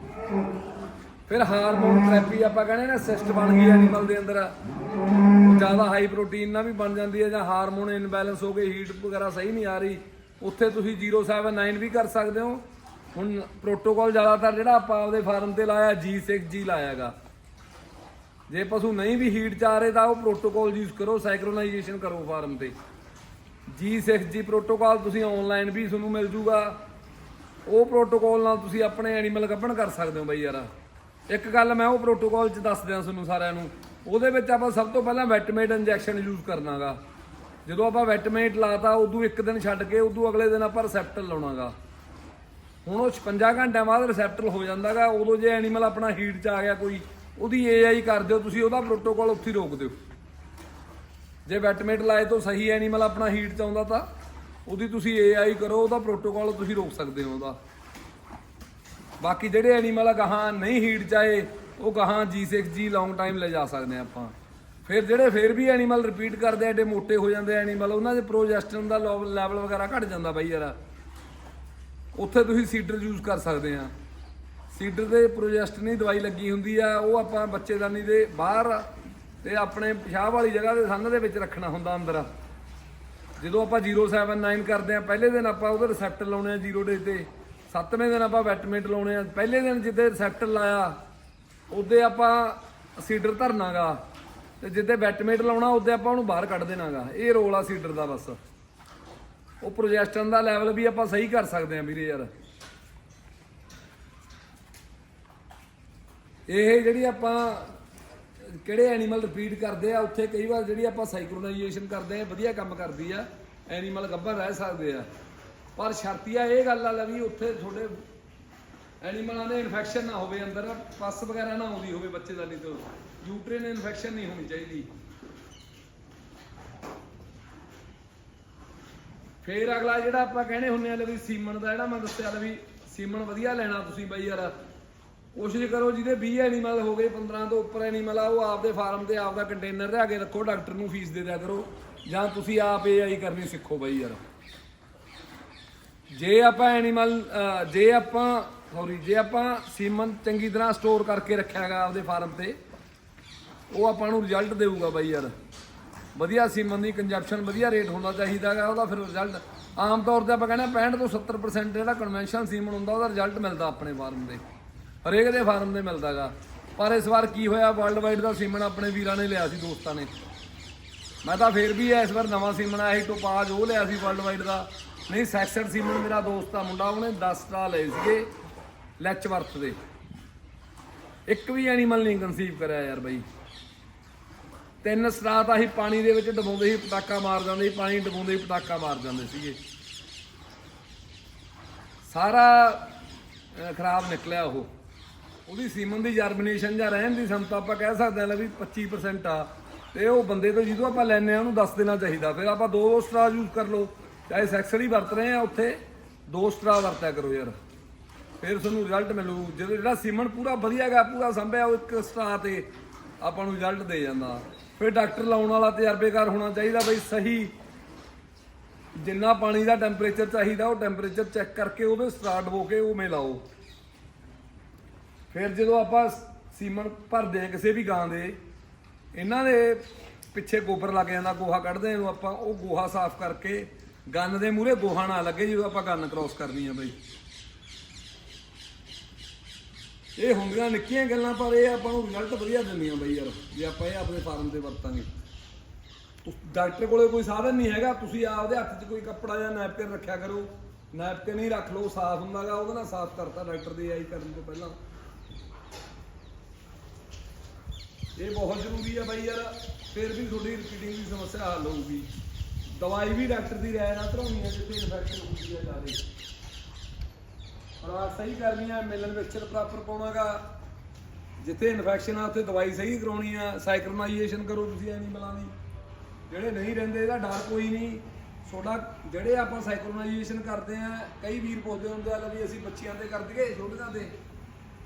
Speaker 1: ਫਿਰ ਹਾਰਮੋਨ ਥੈਰੇਪੀ ਆਪਾਂ ਕਹਿੰਦੇ ਨਾ, ਸਿਸਟ ਬਣ ਗਈ ਐਨੀਮਲ ਦੇ ਅੰਦਰ। ਜ਼ਿਆਦਾ ਹਾਈ ਪ੍ਰੋਟੀਨ ਨਾਲ ਵੀ ਬਣ ਜਾਂਦੀ ਹੈ ਜਾਂ ਹਾਰਮੋਨ ਇਨਬੈਲੈਂਸ ਹੋ ਗਈ ਹੀਟ ਵਗੈਰਾ ਸਹੀ ਨਹੀਂ ਆ ਰਹੀ, ਉੱਥੇ ਤੁਸੀਂ 079 ਵੀ ਕਰ ਸਕਦੇ ਹੋ। ਹੁਣ ਪ੍ਰੋਟੋਕਾਲ ਜ਼ਿਆਦਾਤਰ ਜਿਹੜਾ ਆਪਾਂ ਆਪਦੇ ਫਾਰਮ ਤੇ ਲਾਇਆ G6G ਲਾਇਆਗਾ। ਜੇ ਪਸ਼ੂ ਨਹੀਂ ਵੀ ਹੀਟ ਚ ਆ ਰਹੇ ਤਾਂ ਉਹ ਪ੍ਰੋਟੋਕਾਲ ਯੂਜ਼ ਕਰੋ ਸਾਈਕਰੋਨਾਈਜੇਸ਼ਨ ਕਰੋ ਫਾਰਮ ਤੇ। G6G ਪ੍ਰੋਟੋਕਾਲ ਤੁਸੀਂ ਆਨਲਾਈਨ ਵੀ ਤੁਹਾਨੂੰ ਮਿਲ ਜੂਗਾ। ਉਹ ਪ੍ਰੋਟੋਕਾਲ ਨਾਲ ਤੁਸੀਂ ਆਪਣੇ ਐਨੀਮਲ ਗੱਭਣ ਕਰ ਸਕਦੇ ਹੋ ਬਈ ਯਾਰ। ਇੱਕ ਗੱਲ ਮੈਂ ਉਹ ਪ੍ਰੋਟੋਕਾਲ ਚ ਦੱਸ ਦਿਆਂ ਤੁਹਾਨੂੰ ਸਾਰਿਆਂ ਨੂੰ, ਉਹਦੇ ਵਿੱਚ ਆਪਾਂ ਸਭ ਤੋਂ ਪਹਿਲਾਂ ਵੈਟਮੇਟ ਇੰਜੈਕਸ਼ਨ ਯੂਜ਼ ਕਰਨਾਗਾ। ਜਦੋਂ ਆਪਾਂ ਵੈਟਮੇਟ ਲਾਤਾ, ਉਦੋਂ ਇੱਕ ਦਿਨ ਛੱਡ ਕੇ ਉਦੋਂ ਅਗਲੇ ਦਿਨ ਆਪਾਂ ਰਿਸੈਪਟਰ ਲਾਉਣਾਗਾ। ਹੁਣ ਉਹ 56 ਘੰਟਿਆਂ ਬਾਅਦ ਰਿਸੈਪਟਰ ਹੋ ਜਾਂਦਾਗਾ, ਉਦੋਂ ਜੇ ਐਨੀਮਲ ਆਪਣਾ ਹੀਟ ਚ ਆ ਗਿਆ ਕੋਈ, ਉਹਦੀ ਏਆਈ ਕਰ ਦਿਓ, ਤੁਸੀਂ ਉਹਦਾ ਪ੍ਰੋਟੋਕਾਲ ਉੱਥੇ ਰੋਕ ਦਿਓ। ਜੇ ਵੈਟਮੇਟ ਲਾਏ ਤੋਂ ਸਹੀ ਐਨੀਮਲ ਆਪਣਾ ਹੀਟ ਚ ਆਉਂਦਾ ਤਾਂ, ਉਹਦੀ ਤੁਸੀਂ ਏਆਈ ਕਰੋ, ਉਹਦਾ ਪ੍ਰੋਟੋਕਾਲ ਤੁਸੀਂ ਰੋਕ ਸਕਦੇ ਹੋ ਉਹਦਾ। ਬਾਕੀ ਜਿਹੜੇ ਐਨੀਮਲ ਗਾਹਾਂ ਨਹੀਂ ਹੀਟ ਚ ਉਹ ਗਾਹਾਂ G6G ਲੌਂਗ ਟਾਈਮ ਲੈ ਜਾ ਸਕਦੇ ਆ ਆਪਾਂ। ਫਿਰ ਜਿਹੜੇ ਫਿਰ ਵੀ ਐਨੀਮਲ ਰਿਪੀਟ ਕਰਦੇ ਐਡੇ ਮੋਟੇ ਹੋ ਜਾਂਦੇ ਐਨੀਮਲ ਉਹਨਾਂ ਦੇ ਪ੍ਰੋਜੈਸਟਨ ਦਾ ਲੈਵਲ ਵਗੈਰਾ ਘਟ ਜਾਂਦਾ ਬਾਈ ਯਾਰ। ਉੱਥੇ ਤੁਸੀਂ ਸੀਡਰ ਯੂਜ਼ ਕਰ ਸਕਦੇ ਆ। ਸੀਡਰ ਦੇ ਪ੍ਰੋਜੈਸਟਨ ਦੀ ਦਵਾਈ ਲੱਗੀ ਹੁੰਦੀ ਆ, ਉਹ ਆਪਾਂ ਬੱਚੇਦਾਨੀ ਦੇ ਬਾਹਰ ਤੇ ਆਪਣੇ ਪਿਸ਼ਾਬ ਵਾਲੀ ਜਗ੍ਹਾ ਦੇ ਸੰਨ ਦੇ ਵਿੱਚ ਰੱਖਣਾ ਹੁੰਦਾ ਅੰਦਰ। ਜਦੋਂ ਆਪਾਂ 079 ਕਰਦੇ ਆ, ਪਹਿਲੇ ਦਿਨ ਆਪਾਂ ਉਹਦਾ ਰਿਸੈਪਟਰ ਲਾਉਣੇ ਆ 0 ਡੇ ਤੇ। ਸੱਤਵੇਂ ਦਿਨ ਆਪਾਂ ਵੈਟਮੇਟ ਲਾਉਣੇ ਆ। ਪਹਿਲੇ ਦਿਨ ਜਿੱਦੇ ਰਿਸੈਪਟਰ ਲਾਇਆ, ਉਹਦੇ ਆਪਾਂ ਸੀਡਰ ਧਰਨਾਗਾ। ਤੇ ਜਿੱਦੇ ਵੈਟਮੇਟ ਲਾਉਣਾ, ਉਹਦੇ ਆਪਾਂ ਉਹਨੂੰ ਬਾਹਰ ਕੱਢ ਦੇਣਾਗਾ। ਇਹ ਰੋਲ ਆ ਸੀਡਰ ਦਾ ਬਸ। ਉਹ ਪ੍ਰੋਜੈਸਟਰਨ ਦਾ ਲੈਵਲ ਵੀ ਆਪਾਂ ਸਹੀ ਕਰ ਸਕਦੇ ਆ ਵੀਰੇ ਯਾਰ। ਇਹ ਜਿਹੜੀ ਆਪਾਂ ਕਿਹੜੇ ਐਨੀਮਲ ਰਿਪੀਟ ਕਰਦੇ ਆ, ਉੱਥੇ ਕਈ ਵਾਰ ਜਿਹੜੀ ਆਪਾਂ ਸਾਈਕਰੋਨਾਈਜੇਸ਼ਨ ਕਰਦੇ ਆ ਵਧੀਆ ਕੰਮ ਕਰਦੀ ਆ। ਐਨੀਮਲ ਗੱਭਰ ਰਹਿ ਸਕਦੇ ਆ। ਪਰ ਸ਼ਰਤੀਆ ਇਹ ਗੱਲ ਆ ਵੀ ਉੱਥੇ ਤੁਹਾਡੇ ਐਨੀਮਲਾਂ ਦੇ ਇਨਫੈਕਸ਼ਨ ਨਾ ਹੋਵੇ ਅੰਦਰ, ਪਸ ਵਗੈਰਾ ਨਾ ਆਉਂਦੀ ਹੋਵੇ ਬੱਚੇ ਦਾ ਨਹੀਂ ਤੋਂ ਯੂਟਰੀਨ ਇਨਫੈਕਸ਼ਨ ਨਹੀਂ ਹੋਣੀ ਚਾਹੀਦੀ। ਫੇਰ ਅਗਲਾ ਜਿਹੜਾ ਆਪਾਂ ਕਹਿੰਦੇ ਹੁੰਨੇ ਆ ਵੀ ਸੀਮਨ ਦਾ ਜਿਹੜਾ ਮੈਂ ਦੱਸਿਆ ਲੈ ਵੀ ਸੀਮਨ ਵਧੀਆ ਲੈਣਾ ਤੁਸੀਂ ਬਾਈ ਯਾਰ, ਕੋਸ਼ਿਸ਼ ਕਰੋ ਜਿਹਦੇ 20 ਐਨੀਮਲ ਹੋ ਗਏ 15 ਤੋਂ ਉੱਪਰ ਐਨੀਮਲ ਆ, ਉਹ ਆਪਦੇ ਫਾਰਮ ਤੇ ਆਪਦਾ ਕੰਟੇਨਰ ਲਿਆ ਕੇ ਰੱਖੋ, ਡਾਕਟਰ ਨੂੰ ਫੀਸ ਦੇ ਦਿਆ ਕਰੋ, ਜਾਂ ਤੁਸੀਂ ਆਪ ਏਆਈ ਕਰਨੀ ਸਿੱਖੋ ਬਾਈ ਯਾਰ। ਜੇ ਆਪਾਂ ਐਨੀਮਲ ਜੇ ਆਪਾਂ ਸੌਰੀ ਜੇ ਆਪਾਂ ਸੀਮਨ ਚੰਗੀ ਤਰ੍ਹਾਂ ਸਟੋਰ ਕਰਕੇ ਰੱਖਿਆਗਾ ਆਪਦੇ ਫਾਰਮ ਤੇ, ਉਹ ਆਪਾਂ ਨੂੰ ਰਿਜ਼ਲਟ ਦੇਊਗਾ ਬਾਈ ਯਾਰ। ਵਧੀਆ ਸੀਮਨ ਦੀ ਕੰਜਪਸ਼ਨ ਵਧੀਆ ਰੇਟ ਹੋਣਾ ਚਾਹੀਦਾਗਾ ਉਹਦਾ ਫਿਰ ਰਿਜ਼ਲਟ ਆਮ ਤੌਰ ਤੇ ਆਪਾਂ ਕਹਿੰਦੇ 65 ਤੋਂ 70% ਜਿਹੜਾ ਕਨਵੈਨਸ਼ਨਲ ਸੀਮਨ ਹੁੰਦਾ, ਉਹਦਾ ਰਿਜ਼ਲਟ ਮਿਲਦਾ ਆਪਣੇ ਫਾਰਮ ਦੇ। ਹਰੇਕ ਦੇ ਫਾਰਮ ਦੇ ਮਿਲਦਾਗਾ ਪਰ ਇਸ ਵਾਰ ਕੀ ਹੋਇਆ ਵਰਲਡ ਵਾਈਡ ਦਾ ਸੀਮਨ ਆਪਣੇ ਵੀਰਾਂ ਨੇ ਲਿਆ ਸੀ, ਦੋਸਤਾਂ ਨੇ। ਮੈਂ ਤਾਂ ਫੇਰ ਵੀ ਇਸ ਵਾਰ ਨਵਾਂ ਸੀਮਨ ਆਇਆ ਸੀ, ਟੋਪਾਜ ਉਹ ਲਿਆ ਸੀ ਵਰਲਡ ਵਾਈਡ ਦਾ। ਨਹੀਂ ਸੈਕਸਡ ਸੀਮਨ ਮੇਰਾ ਦੋਸਤ ਆ ਮੁੰਡਾ, ਉਹਨੇ 10 ਸਟਾ ਲਏ ਸੀਗੇ ਲੈਚ ਵਰਤ ਦੇ। ਇੱਕ ਵੀ ਐਨੀਮਲ ਨਹੀਂ ਕਨਸੀਵ ਕਰਿਆ ਯਾਰ ਬਾਈ। ਤਿੰਨ ਸਟਾ ਤਾਂ ਅਸੀਂ ਪਾਣੀ ਦੇ ਵਿੱਚ ਡਬੋਂਦੇ ਸੀ, ਪਟਾਕਾ ਮਾਰ ਜਾਂਦੇ ਸੀ, ਪਾਣੀ ਡਬੋਂਦੇ ਸੀ, ਪਟਾਕਾ ਮਾਰ ਜਾਂਦੇ ਸੀਗੇ। ਸਾਰਾ ਖਰਾਬ ਨਿਕਲਿਆ ਉਹ। ਉਹਦੀ ਸੀਮਨ ਦੀ ਜਰਮੀਨੇਸ਼ਨ ਜਾਂ ਰਹਿਣ ਦੀ ਸੰਤਾ ਆਪਾਂ ਕਹਿ ਸਕਦੇ ਹਾਂ ਵੀ 25% ਆ। ਤੇ ਉਹ ਬੰਦੇ ਤੋਂ ਜਦੋਂ ਆਪਾਂ ਲੈਨੇ ਆ ਉਹਨੂੰ ਦੱਸ ਦੇਣਾ ਚਾਹੀਦਾ। ਫਿਰ ਆਪਾਂ ਦੋ ਸਟਰਾ ਯੂਜ਼ ਕਰ ਲਓ। ਚਾਹੇ ਸੈਕਸਲ ਵਰਤ ਰਹੇ ਆ ਉੱਥੇ, ਦੋ ਸਟਰਾ ਵਰਤਿਆ ਕਰੋ ਯਾਰ। ਫਿਰ ਤੁਹਾਨੂੰ ਰਿਜ਼ਲਟ ਮਿਲੂ। ਜਦੋਂ ਜਿਹੜਾ ਸੀਮਨ ਪੂਰਾ ਵਧੀਆ ਗਾ ਪੂਰਾ ਸੰਭਿਆ, ਉਹ ਇੱਕ ਸਟਰਾ ਤੇ ਆਪਾਂ ਨੂੰ ਰਿਜ਼ਲਟ ਦੇ ਜਾਂਦਾ। ਫਿਰ ਡਾਕਟਰ ਲਾਉਣ ਵਾਲਾ ਤਜਰਬੇਕਾਰ ਹੋਣਾ ਚਾਹੀਦਾ ਬਈ ਸਹੀ। ਜਿੰਨਾ ਪਾਣੀ ਦਾ ਟੈਂਪਰੇਚਰ ਚਾਹੀਦਾ, ਉਹ ਟੈਂਪਰੇਚਰ ਚੈੱਕ ਕਰਕੇ ਉਹਦੇ ਸਟਾਰਟ ਹੋ ਕੇ ਉਹ ਉਵੇਂ ਲਾਓ। ਫਿਰ ਜਦੋਂ ਆਪਾਂ ਸੀਮਨ ਭਰਦੇ ਆ ਕਿਸੇ ਵੀ ਗਾਂ ਦੇ, ਇਹਨਾਂ ਦੇ ਪਿੱਛੇ ਗੋਬਰ ਲੱਗ ਜਾਂਦਾ, ਗੋਹਾ ਕੱਢਦੇ ਇਹਨੂੰ ਆਪਾਂ, ਉਹ ਗੋਹਾ ਸਾਫ਼ ਕਰਕੇ ਗੰਨ ਦੇ ਮੂਹਰੇ ਗੋਹਾ ਨਾ ਲੱਗੇ ਜਦੋਂ ਆਪਾਂ ਗੰਨ ਕ੍ਰੋਸ ਕਰਨੀ ਆ ਬਈ। ਇਹ ਹੁੰਦੀਆਂ ਨਿੱਕੀਆਂ ਗੱਲਾਂ, ਪਰ ਇਹ ਆਪਾਂ ਨੂੰ ਰਿਜ਼ਲਟ ਵਧੀਆ ਦਿੰਦੀਆਂ ਬਈ ਯਾਰ, ਜੇ ਆਪਾਂ ਇਹ ਆਪਣੇ ਫਾਰਮ ਤੇ ਵਰਤਾਂਗੇ। ਡਾਕਟਰ ਕੋਲੇ ਕੋਈ ਸਾਧਨ ਨਹੀਂ ਹੈਗਾ, ਤੁਸੀਂ ਆਪਦੇ ਹੱਥ 'ਚ ਕੋਈ ਕੱਪੜਾ ਜਾਂ ਨੈਪਕਿਨ ਰੱਖਿਆ ਕਰੋ। ਨੈਪਕਿਨ ਹੀ ਰੱਖ ਲਓ, ਸਾਫ਼ ਹੁੰਦਾਗਾ, ਉਹਦੇ ਨਾਲ ਸਾਫ਼ ਕਰਤਾ ਡਾਕਟਰ ਦੀ ਆਈ ਕਰਨ ਤੋਂ ਪਹਿਲਾਂ। ਇਹ ਬਹੁਤ ਜ਼ਰੂਰੀ ਆ ਬਾਈ ਯਾਰ, ਫਿਰ ਵੀ ਤੁਹਾਡੀ ਰਿਪੀਟਿੰਗ ਦੀ ਸਮੱਸਿਆ ਹੱਲ ਹੋਊਗੀ। ਦਵਾਈ ਵੀ ਡਾਕਟਰ ਦੀ ਰਾਏ ਨਾਲ ਧਰਾਉਣੀ ਹੈ ਜਿੱਥੇ ਇਨਫੈਕਸ਼ਨ ਹੁੰਦੀ ਹੈ ਜ਼ਿਆਦਾ ਖੁਰਾਕ ਸਹੀ ਕਰਨੀ ਹੈ ਮਿਲਨ ਮਿਕਸਚਰ ਪ੍ਰੋਪਰ ਪਾਉਣਾਗਾ। ਜਿੱਥੇ ਇਨਫੈਕਸ਼ਨ ਆ, ਉੱਥੇ ਦਵਾਈ ਸਹੀ ਕਰਾਉਣੀ ਆ ਸਾਈਕਰਨਾਈਜੇਸ਼ਨ ਕਰੋ ਤੁਸੀਂ ਐਨੀਮਲਾਂ ਦੀ ਜਿਹੜੇ ਨਹੀਂ ਰਹਿੰਦੇ, ਇਹਦਾ ਡਰ ਕੋਈ ਨਹੀਂ। ਛੋਟਾ ਜਿਹੜੇ ਆਪਾਂ ਸਾਈਕਰਨਾਈਜੇਸ਼ਨ ਕਰਦੇ ਆ, ਕਈ ਵੀਰ ਪੁੱਛਦੇ ਹੁੰਦੇ ਆ ਵੀ ਅਸੀਂ ਬੱਚਿਆਂ ਤੇ ਕਰ ਦਈਏ, ਛੋਟਿਆਂ ਤੇ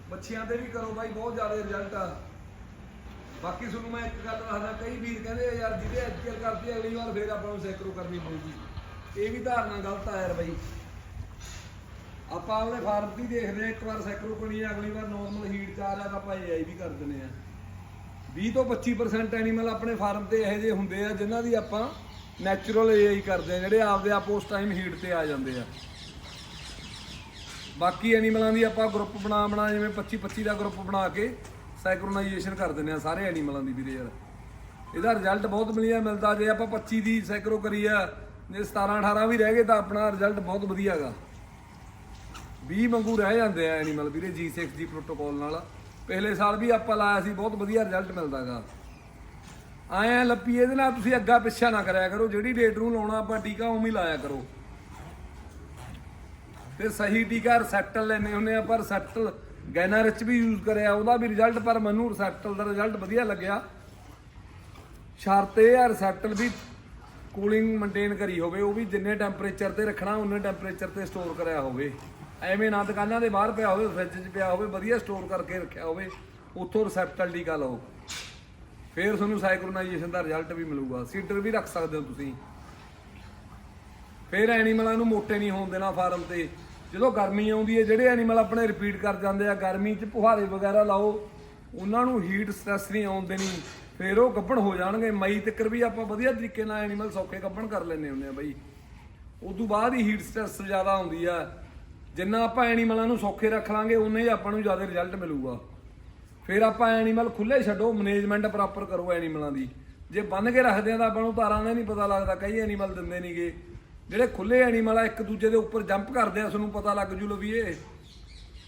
Speaker 1: ਬੱਚਿਆਂ ਤੇ ਵੀ ਕਰੋ ਬਾਈ, ਬਹੁਤ ਜ਼ਿਆਦਾ ਰਿਜ਼ਲਟ ਆ। ਬਾਕੀ ਤੁਹਾਨੂੰ ਮੈਂ ਇੱਕ ਗੱਲ ਦੱਸਦਾ, ਕਈ ਵੀਰ ਕਹਿੰਦੇ ਯਾਰ ਜਿਹਦੇ ਐਚਕੇਲ ਕਰਦੇ ਅਗਲੀ ਵਾਰ ਫੇਰ ਆਪਾਂ ਨੂੰ ਸੈਕਰੋ ਕਰਨੀ ਪਊਗੀ। ਇਹ ਵੀ ਧਾਰਨਾ ਗਲਤ ਆ ਯਾਰ ਬਾਈ। ਆਪਾਂ ਉਹਦੇ ਫਾਰਮ ਦੀ ਦੇਖਦੇ ਇੱਕ ਵਾਰ ਸੈਕਰੋ ਕਰੀ ਆ, ਅਗਲੀ ਵਾਰ ਨਾਰਮਲ ਹੀਟ ਚ ਆ ਰਿਹਾ ਤਾਂ ਆਪਾਂ ਏਆਈ ਵੀ ਕਰ ਦਿੰਦੇ ਆ। 20 ਤੋਂ 25% ਐਨੀਮਲ ਆਪਣੇ ਫਾਰਮ ਤੇ ਇਹੋ ਜਿਹੇ ਹੁੰਦੇ ਆ, ਜਿਨ੍ਹਾਂ ਦੀ ਆਪਾਂ ਨੈਚੁਰਲ ਏਆਈ ਕਰਦੇ ਆ, ਜਿਹੜੇ ਆਪਦੇ ਆਪ ਉਸ ਟਾਈਮ ਹੀਟ ਤੇ ਆ ਜਾਂਦੇ ਆ। ਬਾਕੀ ਐਨੀਮਲਾਂ ਦੀ ਆਪਾਂ ਗਰੁੱਪ ਬਣਾ ਬਣਾ ਜਿਵੇਂ 25 25 ਦਾ ਗਰੁੱਪ ਬਣਾ ਕੇ ਸਾਈਕਰੋਨਾਈਜੇਸ਼ਨ ਕਰ ਦਿੰਦੇ ਆ ਸਾਰੇ ਐਨੀਮਲਾਂ ਦੀ ਵੀਰੇ ਯਾਰ। ਇਹਦਾ ਰਿਜ਼ਲਟ ਬਹੁਤ ਮਿਲਿਆ, ਮਿਲਦਾ ਜੇ ਆਪਾਂ 25 ਦੀ ਸਾਈਕਰੋ ਕਰੀ ਆ, ਜੇ 17 18 ਵੀ ਰਹਿ ਗਏ ਤਾਂ ਆਪਣਾ ਰਿਜ਼ਲਟ ਬਹੁਤ ਵਧੀਆ ਹੈਗਾ 20 ਵਾਂਗੂ ਰਹਿ ਜਾਂਦੇ ਆ ਐਨੀਮਲ ਵੀਰੇ G6 ਜੀ ਪ੍ਰੋਟੋਕੋਲ ਨਾਲ। ਪਿਛਲੇ ਸਾਲ ਵੀ ਆਪਾਂ ਲਾਇਆ ਸੀ, ਬਹੁਤ ਵਧੀਆ ਰਿਜ਼ਲਟ ਮਿਲਦਾਗਾ ਆਏ ਆ ਲੱਪੀ, ਇਹਦੇ ਨਾਲ ਤੁਸੀਂ ਅੱਗਾ ਪਿੱਛਾ ਨਾ ਕਰਿਆ ਕਰੋ, ਜਿਹੜੀ ਡੇਟ ਨੂੰ ਲਾਉਣਾ ਆਪਾਂ ਟੀਕਾ ਉਵੇਂ ਹੀ ਲਾਇਆ ਕਰੋ। ਤੇ ਸਹੀ ਟੀਕਾ ਰਸੈਟਲ ਲੈਨੇ ਹੁੰਦੇ ਆ, ਪਰ ਰਸੈਟਲ ਗੈਨਾ ਰਿਚ ਵੀ ਯੂਜ਼ ਕਰਿਆ, ਉਹਦਾ ਵੀ ਰਿਜ਼ਲਟ ਪਰ ਮੈਨੂੰ ਰਿਸੈਪਟਲ ਦਾ ਰਿਜ਼ਲਟ ਵਧੀਆ ਲੱਗਿਆ। ਸ਼ਰਤ ਇਹ ਆ ਰਸੈਟਲ ਵੀ ਕੂਲਿੰਗ ਮੇਨਟੇਨ ਕਰੀ ਹੋਵੇ, ਉਹ ਵੀ ਜਿੰਨੇ ਟੈਂਪਰੇਚਰ ਤੇ ਰੱਖਣਾ, ਉਹਨੇ ਟੈਂਪਰੇਚਰ ਤੇ ਸਟੋਰ ਕਰਿਆ ਹੋਵੇ। ਐਵੇਂ ਨਾ ਦੁਕਾਨਾਂ ਦੇ ਬਾਹਰ ਪਿਆ ਹੋਵੇ ਫ੍ਰਿਜ 'ਚ ਪਿਆ ਹੋਵੇ, ਵਧੀਆ ਸਟੋਰ ਕਰਕੇ ਰੱਖਿਆ ਹੋਵੇ, ਉੱਥੋਂ ਰਿਸੈਪਟਲ ਦੀ ਗੱਲ ਲਓ ਫਿਰ ਤੁਹਾਨੂੰ ਸਾਈਕਲੋਨਾਈਜੇਸ਼ਨ ਦਾ ਰਿਜ਼ਲਟ ਵੀ ਮਿਲੂਗਾ। ਸੀਡਰ ਵੀ ਰੱਖ ਸਕਦੇ ਹੋ ਤੁਸੀਂ। ਫਿਰ ਐਨੀਮਲਾਂ ਨੂੰ ਮੋਟੇ ਨਹੀਂ ਹੋਣ ਦੇਣਾ ਫਾਰਮ ਤੇ। ਜਦੋਂ ਗਰਮੀ ਆਉਂਦੀ ਹੈ, ਜਿਹੜੇ ਐਨੀਮਲ ਆਪਣੇ ਰਿਪੀਟ ਕਰ ਜਾਂਦੇ ਆ, ਗਰਮੀ 'ਚ ਪੁਹਾਰੇ ਵਗੈਰਾ ਲਾਓ, ਉਹਨਾਂ ਨੂੰ ਹੀਟ ਸਟ੍ਰੈਸ ਨਹੀਂ ਆਉਣ ਦੇਣੀ, ਫਿਰ ਉਹ ਗੱਭਣ ਹੋ ਜਾਣਗੇ। ਮਈ ਤੱਕ ਵੀ ਆਪਾਂ ਵਧੀਆ ਤਰੀਕੇ ਨਾਲ ਐਨੀਮਲ ਸੌਖੇ ਗੱਭਣ ਕਰ ਲੈਂਦੇ ਹੁੰਦੇ ਆ ਬਈ। ਤੋਂ ਬਾਅਦ ਹੀ ਹੀਟ ਸਟ੍ਰੈਸ ਜ਼ਿਆਦਾ ਆਉਂਦੀ ਆ। ਜਿੰਨਾ ਆਪਾਂ ਐਨੀਮਲਾਂ ਨੂੰ ਸੌਖੇ ਰੱਖ ਲਾਂਗੇ, ਉਨੇ ਹੀ ਆਪਾਂ ਨੂੰ ਜ਼ਿਆਦਾ ਰਿਜ਼ਲਟ ਮਿਲੂਗਾ। ਫਿਰ ਆਪਾਂ ਐਨੀਮਲ ਖੁੱਲੇ ਛੱਡੋ ਮੈਨੇਜਮੈਂਟ ਪ੍ਰੋਪਰ ਕਰੋ ਐਨੀਮਲਾਂ ਦੀ। ਜੇ ਬੰਨ ਕੇ ਰੱਖਦੇ ਆ ਤਾਂ ਆਪਾਂ ਨੂੰ ਤਾਰਾਂ ਦਾ ਨਹੀਂ ਪਤਾ ਲੱਗਦਾ, ਕਈ ਐਨੀਮਲ ਦਿੰਦੇ ਨਹੀਂਗੇ ਜਿਹੜੇ ਖੁੱਲੇ ਐਨੀਮਲ ਆ, ਇੱਕ ਦੂਜੇ ਦੇ ਉੱਪਰ ਜੰਪ ਕਰਦੇ ਆ ਤੁਹਾਨੂੰ ਪਤਾ ਲੱਗ ਜੂ ਲੋ ਵੀ ਇਹ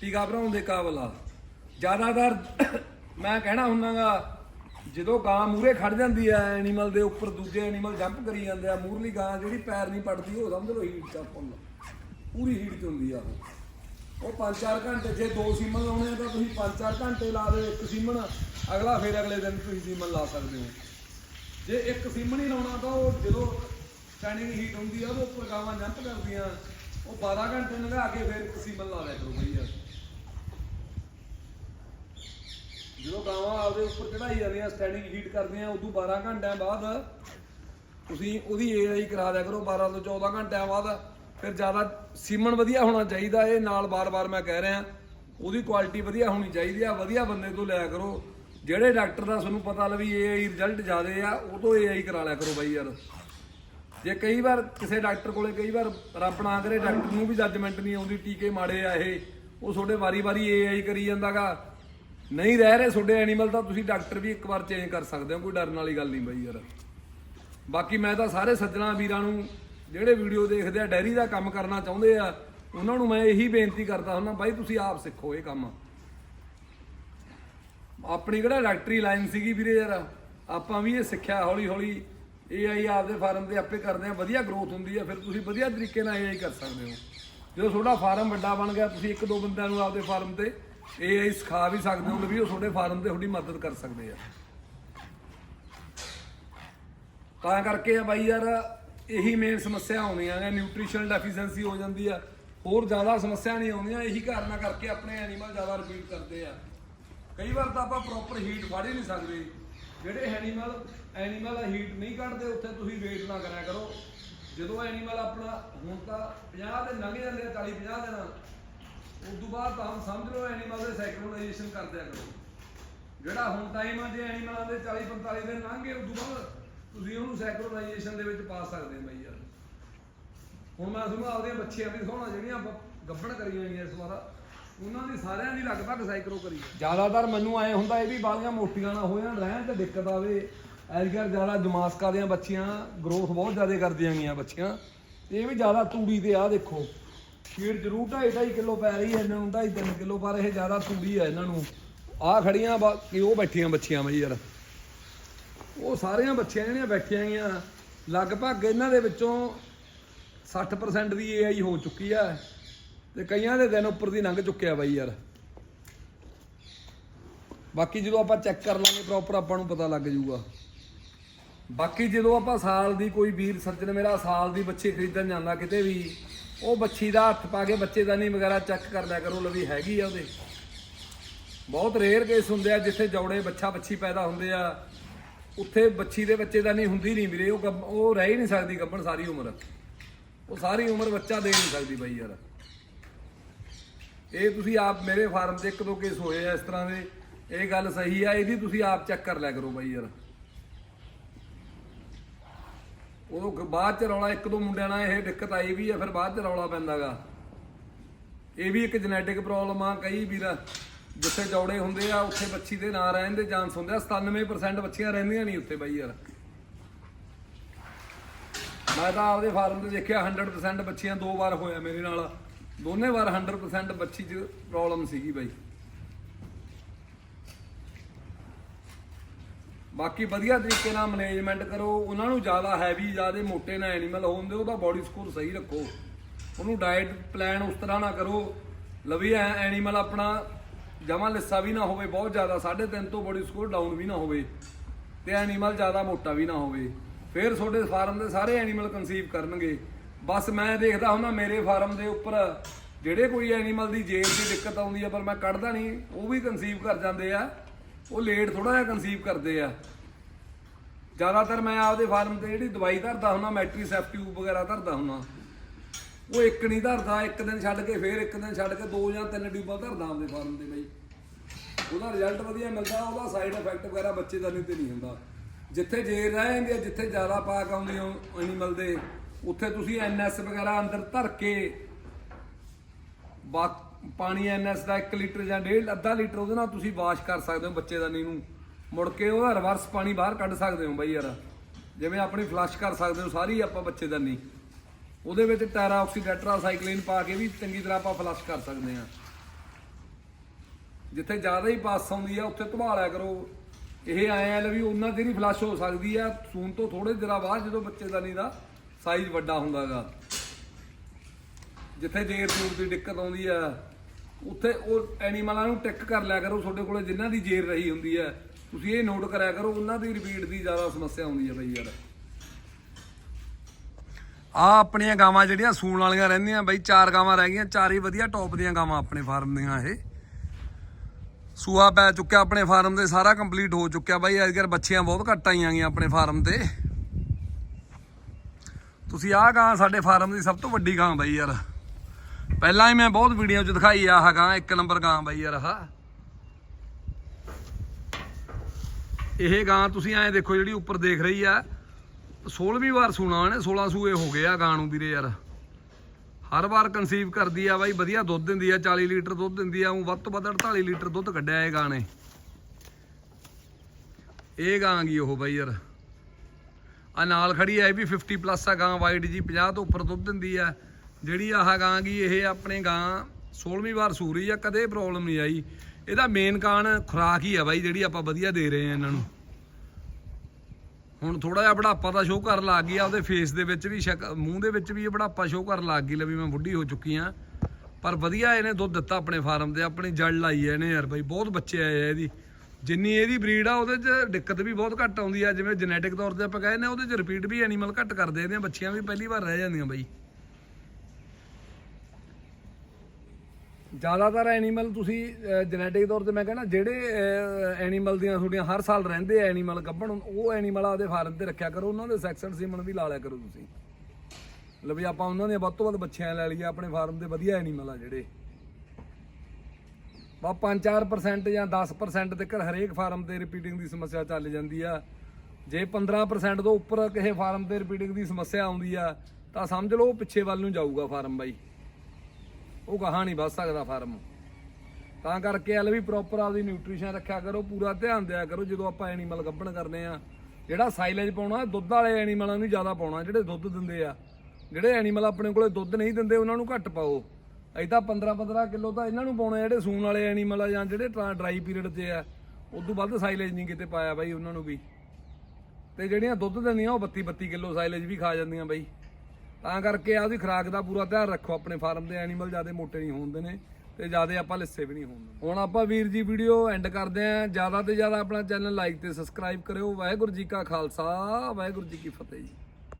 Speaker 1: ਟੀਕਾ ਭਰਾਉਣ ਦੇ ਕਾਬਲ ਆ। ਜ਼ਿਆਦਾਤਰ ਮੈਂ ਕਹਿਣਾ ਹੁੰਨਾਗਾ, ਜਦੋਂ ਗਾਂ ਮੂਰੇ ਖੜ ਜਾਂਦੀ ਆ ਐਨੀਮਲ ਦੇ ਉੱਪਰ, ਦੂਜੇ ਐਨੀਮਲ ਜੰਪ ਕਰੀ ਜਾਂਦੇ ਆ ਮੂਰਲੀ ਗਾਂ ਜਿਹੜੀ ਪੈਰ ਨਹੀਂ ਪੜਦੀ, ਉਹ ਸਮਝ ਲਓ ਹੀਟ ਚ ਫੁੱਲ ਪੂਰੀ ਹੀਟ ਚ ਹੁੰਦੀ ਆ ਉਹ। ਉਹ 5-4 ਘੰਟੇ, ਜੇ ਦੋ ਸੀਮਨ ਲਾਉਣੇ ਆ ਤਾਂ ਤੁਸੀਂ 5-4 ਘੰਟੇ ਲਾ ਦਿਓ, ਇੱਕ ਸੀਮਨ, ਅਗਲਾ ਫਿਰ ਅਗਲੇ ਦਿਨ ਤੁਸੀਂ ਸੀਮਨ ਲਾ ਸਕਦੇ ਹੋ। ਜੇ ਇੱਕ ਸੀਮਨ ਹੀ ਲਾਉਣਾ ਤਾਂ ਉਹ ਜਦੋਂ ਸਟੈਂਡਿੰਗ ਹੀਟ ਹੁੰਦੀ ਆ, ਉਹਦੇ ਉੱਪਰ ਗਾਵਾਂ ਜੰਪ ਕਰਦੀਆਂ। ਉਹ 12 ਘੰਟੇ ਲੰਘਾ ਕੇ ਫਿਰ ਇੱਕ ਸੀਮਨ ਲਾ ਲਿਆ ਕਰੋ ਬਈ ਯਾਰ। ਜਦੋਂ ਗਾਵਾਂ ਆਪਦੇ ਉੱਪਰ ਚੜਾਈ ਜਾਂਦੀਆਂ ਸਟੈਂਡਿੰਗ ਹੀਟ ਕਰਦੀਆਂ, ਉਦੋਂ 12 ਘੰਟਿਆਂ ਬਾਅਦ ਤੁਸੀਂ ਉਹਦੀ ਏਆਈ ਕਰਾ ਦਿਆ ਕਰੋ 12 ਤੋਂ 14 ਘੰਟਿਆਂ ਬਾਅਦ। ਫਿਰ ਜ਼ਿਆਦਾ ਸੀਮਨ ਵਧੀਆ ਹੋਣਾ ਚਾਹੀਦਾ, ਇਹ ਨਾਲ ਬਾਰ-ਬਾਰ ਮੈਂ ਕਹਿ ਰਿਹਾ। ਉਹਦੀ ਕੁਆਲਿਟੀ ਵਧੀਆ ਹੋਣੀ ਚਾਹੀਦੀ ਆ, ਵਧੀਆ ਬੰਦੇ ਤੋਂ ਲਿਆ ਕਰੋ। ਜਿਹੜੇ ਡਾਕਟਰ ਦਾ ਤੁਹਾਨੂੰ ਪਤਾ ਲਵੀ ਏਆਈ ਰਿਜ਼ਲਟ ਜ਼ਿਆਦੇ ਆ, ਉਹ ਤੋਂ ਏਆਈ ਕਰਾ ਲਿਆ ਕਰੋ ਬਾਈ ਯਾਰ। ਜੇ ਕਈ ਵਾਰ ਕਿਸੇ ਡਾਕਟਰ ਕੋਲੇ ਕਈ ਵਾਰ ਰੱਬ ਨਾ ਕਰੇ, ਡਾਕਟਰ ਨੂੰ ਵੀ ਜੱਜਮੈਂਟ ਨਹੀਂ ਆਉਂਦੀ, ਟੀਕੇ ਮਾੜੇ ਆ ਇਹ, ਉਹ ਤੁਹਾਡੇ ਵਾਰੀ-ਵਾਰੀ ਏਆਈ ਕਰੀ ਜਾਂਦਾਗਾ। ਨਹੀਂ ਰਹਿ ਰਹੇ ਤੁਹਾਡੇ ਐਨੀਮਲ ਤਾਂ ਤੁਸੀਂ ਡਾਕਟਰ ਵੀ ਇੱਕ ਵਾਰ ਚੇਂਜ ਕਰ ਸਕਦੇ ਹੋ, ਕੋਈ ਡਰਨ ਵਾਲੀ ਗੱਲ ਨਹੀਂ ਬਾਈ ਯਾਰ। ਬਾਕੀ ਮੈਂ ਤਾਂ ਸਾਰੇ ਸੱਜਣਾ ਵੀਰਾਂ ਨੂੰ, ਜਿਹੜੇ ਵੀਡੀਓ ਦੇਖਦੇ ਆ, ਡੈਰੀ ਦਾ ਕੰਮ ਕਰਨਾ ਚਾਹੁੰਦੇ ਆ, ਉਹਨਾਂ ਨੂੰ ਮੈਂ ਇਹੀ ਬੇਨਤੀ ਕਰਦਾ ਹੁੰਦਾ, ਬਾਈ ਤੁਸੀਂ ਆਪ ਸਿੱਖੋ ਇਹ ਕੰਮ। ਆਪਣੀ ਕਿਹੜਾ ਡਾਕਟਰੀ ਲਾਈਨ ਸੀਗੀ ਵੀਰੇ ਯਾਰ, ਆਪਾਂ ਵੀ ਇਹ ਸਿੱਖਿਆ ਹੌਲੀ ਹੌਲੀ ਏਆਈ ਆਪਦੇ ਫਾਰਮ ਤੇ ਆਪੇ ਕਰਦੇ ਆ, ਵਧੀਆ ਗਰੋਥ ਹੁੰਦੀ ਆ, ਫਿਰ ਤੁਸੀਂ ਵਧੀਆ ਤਰੀਕੇ ਨਾਲ ਏਆਈ ਕਰ ਸਕਦੇ ਹੋ। ਜਦੋਂ ਤੁਹਾਡਾ ਫਾਰਮ ਵੱਡਾ ਬਣ ਗਿਆ, ਤੁਸੀਂ ਇੱਕ ਦੋ ਬੰਦਿਆਂ ਨੂੰ ਆਪਦੇ ਫਾਰਮ ਤੇ ਏਆਈ ਸਿਖਾ ਵੀ ਸਕਦੇ ਹੋ ਵੀ ਉਹ ਤੁਹਾਡੇ ਫਾਰਮ ਤੇ ਤੁਹਾਡੀ ਮਦਦ ਕਰ ਸਕਦੇ ਆ। ਤਾਂ ਕਰਕੇ ਆ ਬਾਈ ਯਾਰ, ਇਹੀ ਮੇਨ ਸਮੱਸਿਆ ਆਉਂਦੀਆਂ ਨੇ ਨਿਊਟ੍ਰੀਸ਼ਨਲ ਡੈਫੀਸ਼ੀਐਂਸੀ ਹੋ ਜਾਂਦੀ ਆ। ਹੋਰ ਜ਼ਿਆਦਾ ਸਮੱਸਿਆ ਨਹੀਂ ਆਉਂਦੀਆਂ, ਇਹੀ ਕਾਰਨਾਂ ਕਰਕੇ ਆਪਣੇ ਐਨੀਮਲ ਜ਼ਿਆਦਾ ਰਿਪੀਟ ਕਰਦੇ ਆ। ਕਈ ਵਾਰ ਤਾਂ ਆਪਾਂ ਪ੍ਰੋਪਰ ਹੀਟ ਫੜ ਹੀ ਨਹੀਂ ਸਕਦੇ। ਜਿਹੜੇ ਐਨੀਮਲ ਐਨੀਮਲ ਹੀਟ ਨਹੀਂ ਕੱਢਦੇ, ਉੱਥੇ ਤੁਸੀਂ ਵੇਟ ਨਾ ਕਰਿਆ ਕਰੋ। ਜਦੋਂ ਐਨੀਮਲ ਆਪਣਾ, ਹੁਣ ਤਾਂ 50 ਦੇ ਲੰਘ ਜਾਂਦੇ ਆ 40 50 ਦੇ ਨਾਲ, ਉਸ ਤੋਂ ਬਾਅਦ ਤਾਂ ਸਮਝ ਲਓ ਐਨੀਮਲ ਦੇ ਸਾਈਕਲੋਨਾਈਜੇਸ਼ਨ ਕਰ ਕਰੋ। ਜਿਹੜਾ ਹੁਣ ਟਾਈਮ ਆ, ਜੇ ਐਨੀਮਲਾਂ ਦੇ 40 45 ਦਿਨ ਲੰਘ ਗਏ ਉਸ ਤੋਂ ਬਾਅਦ ਤੁਸੀਂ ਉਹਨੂੰ ਸਾਈਕਲੋਨਾਈਜੇਸ਼ਨ ਦੇ ਵਿੱਚ ਪਾ ਸਕਦੇ ਹੋ, ਬਈ ਯਾਰ। ਹੁਣ ਮੈਂ ਤੁਹਾਨੂੰ ਆਪਦੀਆਂ ਬੱਚੀਆਂ ਵੀ ਦਿਖਾਉਣਾ, ਜਿਹੜੀਆਂ ਬ- ਕਰੀਆਂ ਹੋਈਆਂ ਇਸ ਵਾਰ। ਉਹਨਾਂ ਦੀ ਸਾਰਿਆਂ ਦੀ ਲਗਭਗ ਸਾਈਕਲੋ ਕਰੀ ਜ਼ਿਆਦਾਤਰ ਮੈਨੂੰ ਐ ਹੁੰਦਾ, ਇਹ ਵੀ ਬਾਲੀਆਂ ਮੋਟੀਆਂ ਨਾ ਹੋ ਜਾਣ ਰਹਿਣ ਤੇ ਦਿੱਕਤ ਆਵੇ। ਐਲਗਰ ਜ਼ਿਆਦਾ ਜਮਾਸਕਾ ਦੀਆਂ ਬੱਚੀਆਂ ਗਰੋਥ ਬਹੁਤ ਜ਼ਿਆਦਾ ਕਰਦੀਆਂ ਗਈਆਂ ਬੱਚੀਆਂ। ਇਹ ਵੀ ਜ਼ਿਆਦਾ ਤੂੜੀ ਤੇ ਆ ਦੇਖੋ। ਸ਼ੀਟ ਜ਼ਰੂਰ 2.5 ਕਿਲੋ ਪੈ ਰਹੀ ਹੈ, ਇਹਨਾਂ ਨੂੰ 2.5 ਕਿਲੋ, ਪਰ ਇਹ ਜ਼ਿਆਦਾ ਤੂੜੀ ਹੈ ਇਹਨਾਂ ਨੂੰ। ਆ ਖੜੀਆਂ ਬਾਕੀ ਉਹ ਬੈਠੀਆਂ ਬੱਚੀਆਂ ਬਈ ਯਾਰ। ਉਹ ਸਾਰੀਆਂ ਬੱਚੀਆਂ ਜਿਹੜੀਆਂ ਬੈਠੀਆਂ ਗਈਆਂ, ਲਗਭਗ ਇਹਨਾਂ ਦੇ ਵਿੱਚੋਂ 60% ਦੀ ਏਆਈ ਹੋ ਚੁੱਕੀ ਆ। ਤੇ ਕਈਆਂ ਦੇ ਦਿਨ ਉੱਪਰ ਦੀ ਲੰਘ ਚੁੱਕਿਆ ਬਾਈ ਯਾਰ। ਬਾਕੀ ਜਦੋਂ ਆਪਾਂ ਚੈੱਕ ਕਰ ਲਾਂਗੇ ਪ੍ਰੋਪਰ ਆਪਾਂ ਨੂੰ ਪਤਾ ਲੱਗ ਜਾਊਗਾ। ਬਾਕੀ ਜਦੋਂ ਆਪਾਂ ਸਾਲ ਦੀ ਕੋਈ ਵੀਰ ਸੱਜਣ ਮੇਰਾ ਸਾਲ ਦੀ ਬੱਚੀ ਖਰੀਦਣ ਜਾਂਦਾ ਕਿਤੇ ਵੀ, ਉਹ ਬੱਚੀ ਦਾ ਹੱਥ ਪਾ ਕੇ ਬੱਚੇਦਾਨੀ ਵਗੈਰਾ ਚੈੱਕ ਕਰ ਲਿਆ ਕਰੋ, ਲਵੀ ਹੈਗੀ ਆ ਉਹਦੇ। ਬਹੁਤ ਰੇਅਰ ਕੇਸ ਹੁੰਦੇ ਆ, ਜਿੱਥੇ ਜੌੜੇ ਬੱਚਾ ਬੱਚੀ ਪੈਦਾ ਹੁੰਦੇ ਆ, ਉੱਥੇ ਬੱਚੀ ਦੇ ਬੱਚੇ ਦਾ ਨਹੀਂ ਹੁੰਦੀ ਨਹੀਂ ਵੀਰੇ, ਉਹ ਗੱਭ- ਉਹ ਰਹਿ ਹੀ ਨਹੀਂ ਸਕਦੀ ਗੱਭਣ ਸਾਰੀ ਉਮਰ। ਉਹ ਸਾਰੀ ਉਮਰ ਬੱਚਾ ਦੇ ਨਹੀਂ ਸਕਦੀ ਬਾਈ ਯਾਰ। ਇਹ ਤੁਸੀਂ ਆਪ ਮੇਰੇ ਫਾਰਮ ਤੇ ਇੱਕ ਦੋ ਕੇਸ ਹੋਏ ਆ ਇਸ ਤਰ੍ਹਾਂ ਦੇ, ਇਹ ਗੱਲ ਸਹੀ ਆ, ਇਹਦੀ ਤੁਸੀਂ ਆਪ ਚੈੱਕ ਕਰ ਲਿਆ ਕਰੋ ਬਾਈ ਯਾਰ। ਉਦੋਂ ਬਾਅਦ ਚ ਰੌਲਾ, ਇੱਕ ਦੋ ਮੁੰਡਿਆਂ ਨਾਲ ਇਹ ਦਿੱਕਤ ਆਈ ਵੀ ਆ, ਫਿਰ ਬਾਅਦ ਚ ਰੌਲਾ ਪੈਂਦਾਗਾ। ਇਹ ਵੀ ਇੱਕ ਜੈਨੇਟਿਕ ਪ੍ਰੋਬਲਮ ਆ, ਕਈ ਵੀਰ ਜਿੱਥੇ ਜੌੜੇ ਹੁੰਦੇ ਆ, ਉੱਥੇ ਬੱਚੀ ਦੇ ਨਾ ਰਹਿਣ ਦੇ ਚਾਂਸ ਹੁੰਦੇ ਆ। 97% ਬੱਚੀਆਂ ਰਹਿੰਦੀਆਂ ਨਹੀਂ ਉੱਥੇ ਬਾਈ ਯਾਰ। ਮੈਂ ਤਾਂ ਆਪਦੇ ਫਾਰਮ ਤੇ ਦੇਖਿਆ 100% ਬੱਚੀਆਂ ਦੋ ਵਾਰ ਹੋਇਆ ਮੇਰੇ ਨਾਲ। ਦੋਨੇ ਵਾਰ 100% ਬੱਚੀ 'ਚ ਪ੍ਰੋਬਲਮ ਸੀਗੀ ਬਾਈ। ਬਾਕੀ ਵਧੀਆ ਤਰੀਕੇ ਨਾਲ ਮੈਨੇਜਮੈਂਟ ਕਰੋ, ਉਹਨਾਂ ਨੂੰ ਜ਼ਿਆਦਾ ਹੈਵੀ ਜ਼ਿਆਦਾ ਮੋਟੇ ਨਾ ਐਨੀਮਲ ਹੋਣ ਦਿਓ ਉਹਦਾ ਬਾਡੀ ਸਕੋਰ ਸਹੀ ਰੱਖੋ। ਉਹਨੂੰ ਡਾਈਟ ਪਲਾਨ ਉਸ ਤਰ੍ਹਾਂ ਨਾ ਕਰੋ, ਲਵੀ ਐਨੀਮਲ ਆਪਣਾ ਜਮਾ ਲਿੱਸਾ ਵੀ ਨਾ ਹੋਵੇ, ਬਹੁਤ ਜ਼ਿਆਦਾ 3.5 ਤੋਂ ਬਾਡੀ ਸਕੋਰ ਡਾਊਨ ਵੀ ਨਾ ਹੋਵੇ ਤੇ ਐਨੀਮਲ ਜ਼ਿਆਦਾ ਮੋਟਾ ਵੀ ਨਾ ਹੋਵੇ। ਫਿਰ ਤੁਹਾਡੇ ਫਾਰਮ ਦੇ ਸਾਰੇ ਐਨੀਮਲ ਕਨਸੀਵ ਕਰਨਗੇ। ਬਸ ਮੈਂ ਦੇਖਦਾ ਹੁੰਦਾ ਮੇਰੇ ਫਾਰਮ ਦੇ ਉੱਪਰ, ਜਿਹੜੇ ਕੋਈ ਐਨੀਮਲ ਦੀ ਜੇਬ ਦੀ ਦਿੱਕਤ ਆਉਂਦੀ ਆ, ਪਰ ਮੈਂ ਕੱਢਦਾ ਨਹੀਂ, ਉਹ ਵੀ ਕਨਸੀਵ ਕਰ ਜਾਂਦੇ ਆ। ਉਹ ਲੇਟ ਥੋੜਾ ਜਿਹਾ ਕਨਸੀਵ ਕਰਦੇ ਆ। ਜ਼ਿਆਦਾਤਰ ਮੈਂ ਆਪਦੇ ਫਾਰਮ ਤੇ ਜਿਹੜੀ ਦਵਾਈ ਧਰਦਾ ਹੁੰਦਾ ਮੈਟਰੀਸੈਪ ਟਿਊਬ ਵਗੈਰਾ ਧਰਦਾ ਹੁੰਦਾ। ਉਹ ਇੱਕ ਨਹੀਂ ਧਰਦਾ, ਇੱਕ ਦਿਨ ਛੱਡ ਕੇ ਫੇਰ ਇੱਕ ਦਿਨ ਛੱਡ ਕੇ ਦੋ ਜਾਂ ਤਿੰਨ ਟਿਊਬਾਂ ਧਰਦਾ ਆਪਦੇ ਫਾਰਮ ਤੇ ਬਈ। ਉਹਦਾ ਰਿਜ਼ਲਟ ਵਧੀਆ ਮਿਲਦਾ, ਉਹਦਾ ਸਾਈਡ ਇਫੈਕਟ ਵਗੈਰਾ ਬੱਚੇ ਦਾ ਨਹੀਂ ਤੇ ਨਹੀਂ ਹੁੰਦਾ। ਜਿੱਥੇ ਜੇਰ ਰਹਿਣਗੇ, ਜਿੱਥੇ ਜ਼ਿਆਦਾ ਪਾਕ ਆਉਂਦੀ ਐਨੀਮਲ ਦੇ, ਉੱਥੇ ਤੁਸੀਂ ਐਨਐਸ ਵਗੈਰਾ ਅੰਦਰ ਧਰ ਕੇ ਬਾ ਪਾਣੀ ਐਨਐਸ ਦਾ 1 ਲੀਟਰ ਜਾਂ ਡੇਢ, ਅੱਧਾ ਲੀਟਰ ਉਹਦੇ ਨਾਲ ਤੁਸੀਂ ਵਾਸ਼ ਕਰ ਸਕਦੇ ਹੋ ਬੱਚੇ ਦਾ ਨੂੰ ਮੁੜ ਕੇ ਉਹਦਾ ਰਿਵਰਸ ਪਾਣੀ ਬਾਹਰ ਕੱਢ ਸਕਦੇ ਹੋ ਬਾਈ ਯਾਰ। ਜਿਵੇਂ ਆਪਣੀ ਫਲਸ਼ ਕਰ ਸਕਦੇ ਹੋ, ਸਾਰੀ ਆਪਾਂ ਬੱਚੇ ਦਾ ਉਹਦੇ ਵਿੱਚ ਟੈਰਾਆਕਸੀ ਟੈਟਰਾਸਾਈਕਲਿਨ ਪਾ ਕੇ ਵੀ ਚੰਗੀ ਤਰ੍ਹਾਂ ਆਪਾਂ ਫਲਸ਼ ਕਰ ਸਕਦੇ ਹਾਂ। ਜਿੱਥੇ ਜ਼ਿਆਦਾ ਹੀ ਪਾਸ ਆਉਂਦੀ ਆ, ਉੱਥੇ ਧਵਾਲਿਆ ਕਰੋ। ਇਹ ਆਇਆ ਆ ਵੀ ਉਹਨਾਂ ਦੀ ਨਹੀਂ ਫਲਸ਼ ਹੋ ਸਕਦੀ ਆ। ਸੂਨ ਤੋਂ ਥੋੜੇ ਦਿਨਾਂ ਬਾਅਦ ਜਦੋਂ ਬੱਚੇਦਾਨੀ ਦਾ ਸਾਈਜ਼ ਵੱਡਾ ਹੁੰਦਾਗਾ। ਜਿੱਥੇ ਜੇਰ ਜੂਰ ਦੀ ਦਿੱਕਤ ਆਉਂਦੀ ਆ ਉੱਥੇ ਉਹ ਐਨੀਮਲਾਂ ਨੂੰ ਟਿਕ ਕਰ ਲਿਆ ਕਰੋ, ਤੁਹਾਡੇ ਕੋਲੇ ਜਿਨ੍ਹਾਂ ਦੀ ਜੇਰ ਰਹੀ ਹੁੰਦੀ ਹੈ। ਤੁਸੀਂ ਇਹ ਨੋਟ ਕਰਿਆ ਕਰੋ, ਉਹਨਾਂ ਦੀ ਰਿਪੀਟ ਦੀ ਜ਼ਿਆਦਾ ਸਮੱਸਿਆ ਆਉਂਦੀ ਹੈ ਬਈ ਯਾਰ। ਆ ਆਪਣੀਆਂ ਗਾਵਾਂ ਜਿਹੜੀਆਂ ਸੂਣ ਵਾਲੀਆਂ ਰਹਿੰਦੀਆਂ, ਬਈ ਚਾਰ ਗਾਵਾਂ ਰਹਿ ਗਈਆਂ, ਚਾਰ ਹੀ ਵਧੀਆ ਟੌਪ ਦੀਆਂ ਗਾਵਾਂ ਆਪਣੇ ਫਾਰਮ ਦੀਆਂ ਇਹ। ਸੂਆ ਪੈ ਚੁੱਕਿਆ ਆਪਣੇ ਫਾਰਮ ਤੇ ਸਾਰਾ ਕੰਪਲੀਟ ਹੋ ਚੁੱਕਿਆ ਬਾਈ ਅੱਜ ਬੱਚੀਆਂ ਬਹੁਤ ਘੱਟ ਆਈਆਂ ਗਈਆਂ ਆਪਣੇ ਫਾਰਮ ਤੇ। ਤੁਸੀਂ ਆਹ ਗਾਂ ਸਾਡੇ ਫਾਰਮ ਦੀ ਸਭ ਤੋਂ ਵੱਡੀ ਗਾਂ ਬਾਈ ਯਾਰ। ਪਹਿਲਾਂ ਹੀ ਮੈਂ ਬਹੁਤ ਵੀਡੀਓ 'ਚ ਦਿਖਾਈ ਆ ਆਹ ਗਾਂ, ਇੱਕ ਨੰਬਰ ਗਾਂ ਬਾਈ ਯਾਰ ਆਹ। ਇਹ ਗਾਂ ਤੁਸੀਂ ਐਂ ਦੇਖੋ ਜਿਹੜੀ ਉੱਪਰ ਦੇਖ ਰਹੀ ਆ 16ਵੀਂ ਵਾਰ ਸੂਣਾ ਉਹਨੇ 16 ਸੂਏ ਹੋ ਗਏ ਆ ਗਾਂ ਨੂੰ ਵੀਰੇ ਯਾਰ। ਹਰ ਵਾਰ ਕਨਸੀਵ ਕਰਦੀ ਆ ਬਾਈ, ਵਧੀਆ ਦੁੱਧ ਦਿੰਦੀ ਆ 40 ਲੀਟਰ ਦੁੱਧ ਦਿੰਦੀ ਆ ਉਹ ਵੱਧ ਤੋਂ ਵੱਧ 48 ਲੀਟਰ ਦੁੱਧ ਕੱਢਿਆ ਇਹ ਗਾਂ ਨੇ। ਇਹ ਗਾਂ ਗਈ ਉਹ ਬਾਈ ਯਾਰ? ਆ ਨਾਲ ਖੜੀ ਆ, ਇਹ ਵੀ 50 ਪਲੱਸ ਆ ਗਾਂ ਵਾਈਟ ਜੀ 50 ਤੋਂ ਉੱਪਰ ਦੁੱਧ ਦਿੰਦੀ ਆ। ਜਿਹੜੀ ਆਹ ਗਾਂ ਗਈ, ਇਹ ਆਪਣੇ ਗਾਂ 16ਵੀਂ ਵਾਰ ਸੂਰੀ ਆ, ਕਦੇ ਪ੍ਰੋਬਲਮ ਨਹੀਂ ਆਈ। ਇਹਦਾ ਮੇਨ ਕਾਰਨ ਖੁਰਾਕ ਹੀ ਆ ਬਾਈ, ਜਿਹੜੀ ਆਪਾਂ ਵਧੀਆ ਦੇ ਰਹੇ ਆ ਇਹਨਾਂ ਨੂੰ। ਹੁਣ ਥੋੜਾ ਜਿਹਾ ਬੁਢਾਪਾ ਦਾ ਸ਼ੋਅ ਕਰਨ ਲੱਗ ਗਈ ਆ, ਉਹਦੇ ਫੇਸ ਦੇ ਵਿੱਚ ਵੀ ਸ਼ਕ, ਮੂੰਹ ਦੇ ਵਿੱਚ ਵੀ ਇਹ ਬੁਢਾਪਾ ਸ਼ੋਅ ਕਰਨ ਲੱਗ ਗਈ, ਲੈ ਮੈਂ ਬੁੱਢੀ ਹੋ ਚੁੱਕੀ ਆ। ਪਰ ਵਧੀਆ ਇਹਨੇ ਦੁੱਧ ਦਿੱਤਾ ਆਪਣੇ ਫਾਰਮ ਤੇ, ਆਪਣੀ ਜੜ ਲਾਈ ਐ ਇਹਨੇ ਯਾਰ ਬਾਈ, ਬਹੁਤ ਬੱਚੇ ਆਏ ਆ ਇਹਦੀ। ਜਿੰਨੀ ਇਹਦੀ ਬਰੀਡ ਆ, ਉਹਦੇ 'ਚ ਦਿੱਕਤ ਵੀ ਬਹੁਤ ਘੱਟ ਆਉਂਦੀ ਆ, ਜਿਵੇਂ ਜੈਨੇਟਿਕ ਤੌਰ ਤੇ ਆਪਾਂ ਕਹਿੰਦੇ ਨੇ ਉਹਦੇ 'ਚ ਰਿਪੀਟ ਵੀ ਐਨੀਮਲ ਘੱਟ ਕਰਦੇ ਇਹਦੀਆਂ ਬੱਚੀਆਂ ਵੀ ਪਹਿਲੀ ਵਾਰ ਰਹਿ ਜਾਂਦੀਆਂ ਬਾਈ। ਜ਼ਿਆਦਾਤਰ ਐਨੀਮਲ ਤੁਸੀਂ ਜੈਨੇਟਿਕ ਤੌਰ ਤੇ ਮੈਂ ਕਹਿੰਦਾ ਜਿਹੜੇ ਐਨੀਮਲ ਦੀਆਂ ਤੁਹਾਡੀਆਂ ਹਰ ਸਾਲ ਰਹਿੰਦੇ ਆ ਐਨੀਮਲ ਗੱਭਣ, ਉਹ ਐਨੀਮਲ ਆਪਦੇ ਫਾਰਮ ਤੇ ਰੱਖਿਆ ਕਰੋ, ਉਹਨਾਂ ਦੇ ਸੈਕਸਡ ਸੀਮਨ ਵੀ ਲਾ ਲਿਆ ਕਰੋ ਤੁਸੀਂ। ਲਓ ਵੀ ਆਪਾਂ ਉਹਨਾਂ ਦੀਆਂ ਵੱਧ ਤੋਂ ਵੱਧ ਬੱਚਿਆਂ ਲੈ ਲਈਏ, ਆਪਣੇ ਫਾਰਮ ਦੇ ਵਧੀਆ ਐਨੀਮਲ ਆ ਜਿਹੜੇ। ਬਾ 5-4% ਜਾਂ 10% ਤੱਕ ਹਰੇਕ ਫਾਰਮ ਤੇ ਰਿਪੀਟਿੰਗ ਦੀ ਸਮੱਸਿਆ ਚੱਲ ਜਾਂਦੀ ਆ। ਜੇ 15% ਤੋਂ ਉੱਪਰ ਕਿਸੇ ਫਾਰਮ ਤੇ ਰਿਪੀਟਿੰਗ ਦੀ ਸਮੱਸਿਆ ਆਉਂਦੀ ਆ, ਤਾਂ ਸਮਝ ਲਓ ਪਿੱਛੇ ਵੱਲ ਨੂੰ ਜਾਊਗਾ ਫਾਰਮ ਬਾਈ। ਉਹ ਕਹਾਂ ਨਹੀਂ ਵੱਧ ਸਕਦਾ ਫਾਰਮ। ਤਾਂ ਕਰਕੇ ਐਲ ਵੀ ਪ੍ਰੋਪਰ ਆਪਦੀ ਨਿਊਟ੍ਰੀਸ਼ਨ ਰੱਖਿਆ ਕਰੋ, ਪੂਰਾ ਧਿਆਨ ਦਿਆ ਕਰੋ, ਜਦੋਂ ਆਪਾਂ ਐਨੀਮਲ ਗੱਭਣ ਕਰਨੇ ਆ। ਜਿਹੜਾ ਸਾਈਲੇਜ ਪਾਉਣਾ, ਦੁੱਧ ਵਾਲੇ ਐਨੀਮਲਾਂ ਨੂੰ ਜ਼ਿਆਦਾ ਪਾਉਣਾ, ਜਿਹੜੇ ਦੁੱਧ ਦਿੰਦੇ ਆ। ਜਿਹੜੇ ਐਨੀਮਲ ਆਪਣੇ ਕੋਲੇ ਦੁੱਧ ਨਹੀਂ ਦਿੰਦੇ, ਉਹਨਾਂ ਨੂੰ ਘੱਟ ਪਾਓ। ਅਸੀਂ ਤਾਂ 15 15 ਕਿਲੋ ਤਾਂ ਇਹਨਾਂ ਨੂੰ ਪਾਉਣਾ ਜਿਹੜੇ ਸੂਣ ਵਾਲੇ ਐਨੀਮਲ ਆ ਜਾਂ ਜਿਹੜੇ ਡਰਾਈ ਪੀਰੀਅਡ ਤੇ ਆ, ਉਦੋਂ ਵੱਧ ਸਾਈਲੇਜ ਨਹੀਂ ਕਿਤੇ ਪਾਇਆ ਬਾਈ ਉਹਨਾਂ ਨੂੰ ਵੀ। ਤੇ ਜਿਹੜੀਆਂ ਦੁੱਧ ਦਿੰਦੀਆਂ, ਉਹ 32 32 ਕਿਲੋ ਸਾਈਲੇਜ ਵੀ ਖਾ ਜਾਂਦੀਆਂ ਬਾਈ। ਤਾਂ ਕਰਕੇ ਆਪਦੀ ਖੁਰਾਕ ਦਾ ਪੂਰਾ ਧਿਆਨ ਰੱਖੋ, ਆਪਣੇ ਫਾਰਮ ਦੇ ਐਨੀਮਲ ਜ਼ਿਆਦਾ ਮੋਟੇ ਨਹੀਂ ਹੁੰਦੇ ਨੇ ਤੇ ਜ਼ਿਆਦਾ ਆਪਾਂ ਲਿੱਸੇ ਵੀ ਨਹੀਂ ਹੁੰਦੇ ਹੁਣ ਆਪਾਂ ਵੀਰ ਜੀ ਵੀਡੀਓ ਐਂਡ ਕਰਦੇ ਆਂ ਜ਼ਿਆਦਾ ਤੇ ਜ਼ਿਆਦਾ ਆਪਣਾ ਚੈਨਲ ਲਾਈਕ ਤੇ ਸਬਸਕ੍ਰਾਈਬ ਕਰਿਓ। ਵਾਹਿਗੁਰੂ ਜੀ ਕਾ ਖਾਲਸਾ, ਵਾਹਿਗੁਰੂ ਜੀ ਕੀ ਫਤਿਹ ਜੀ।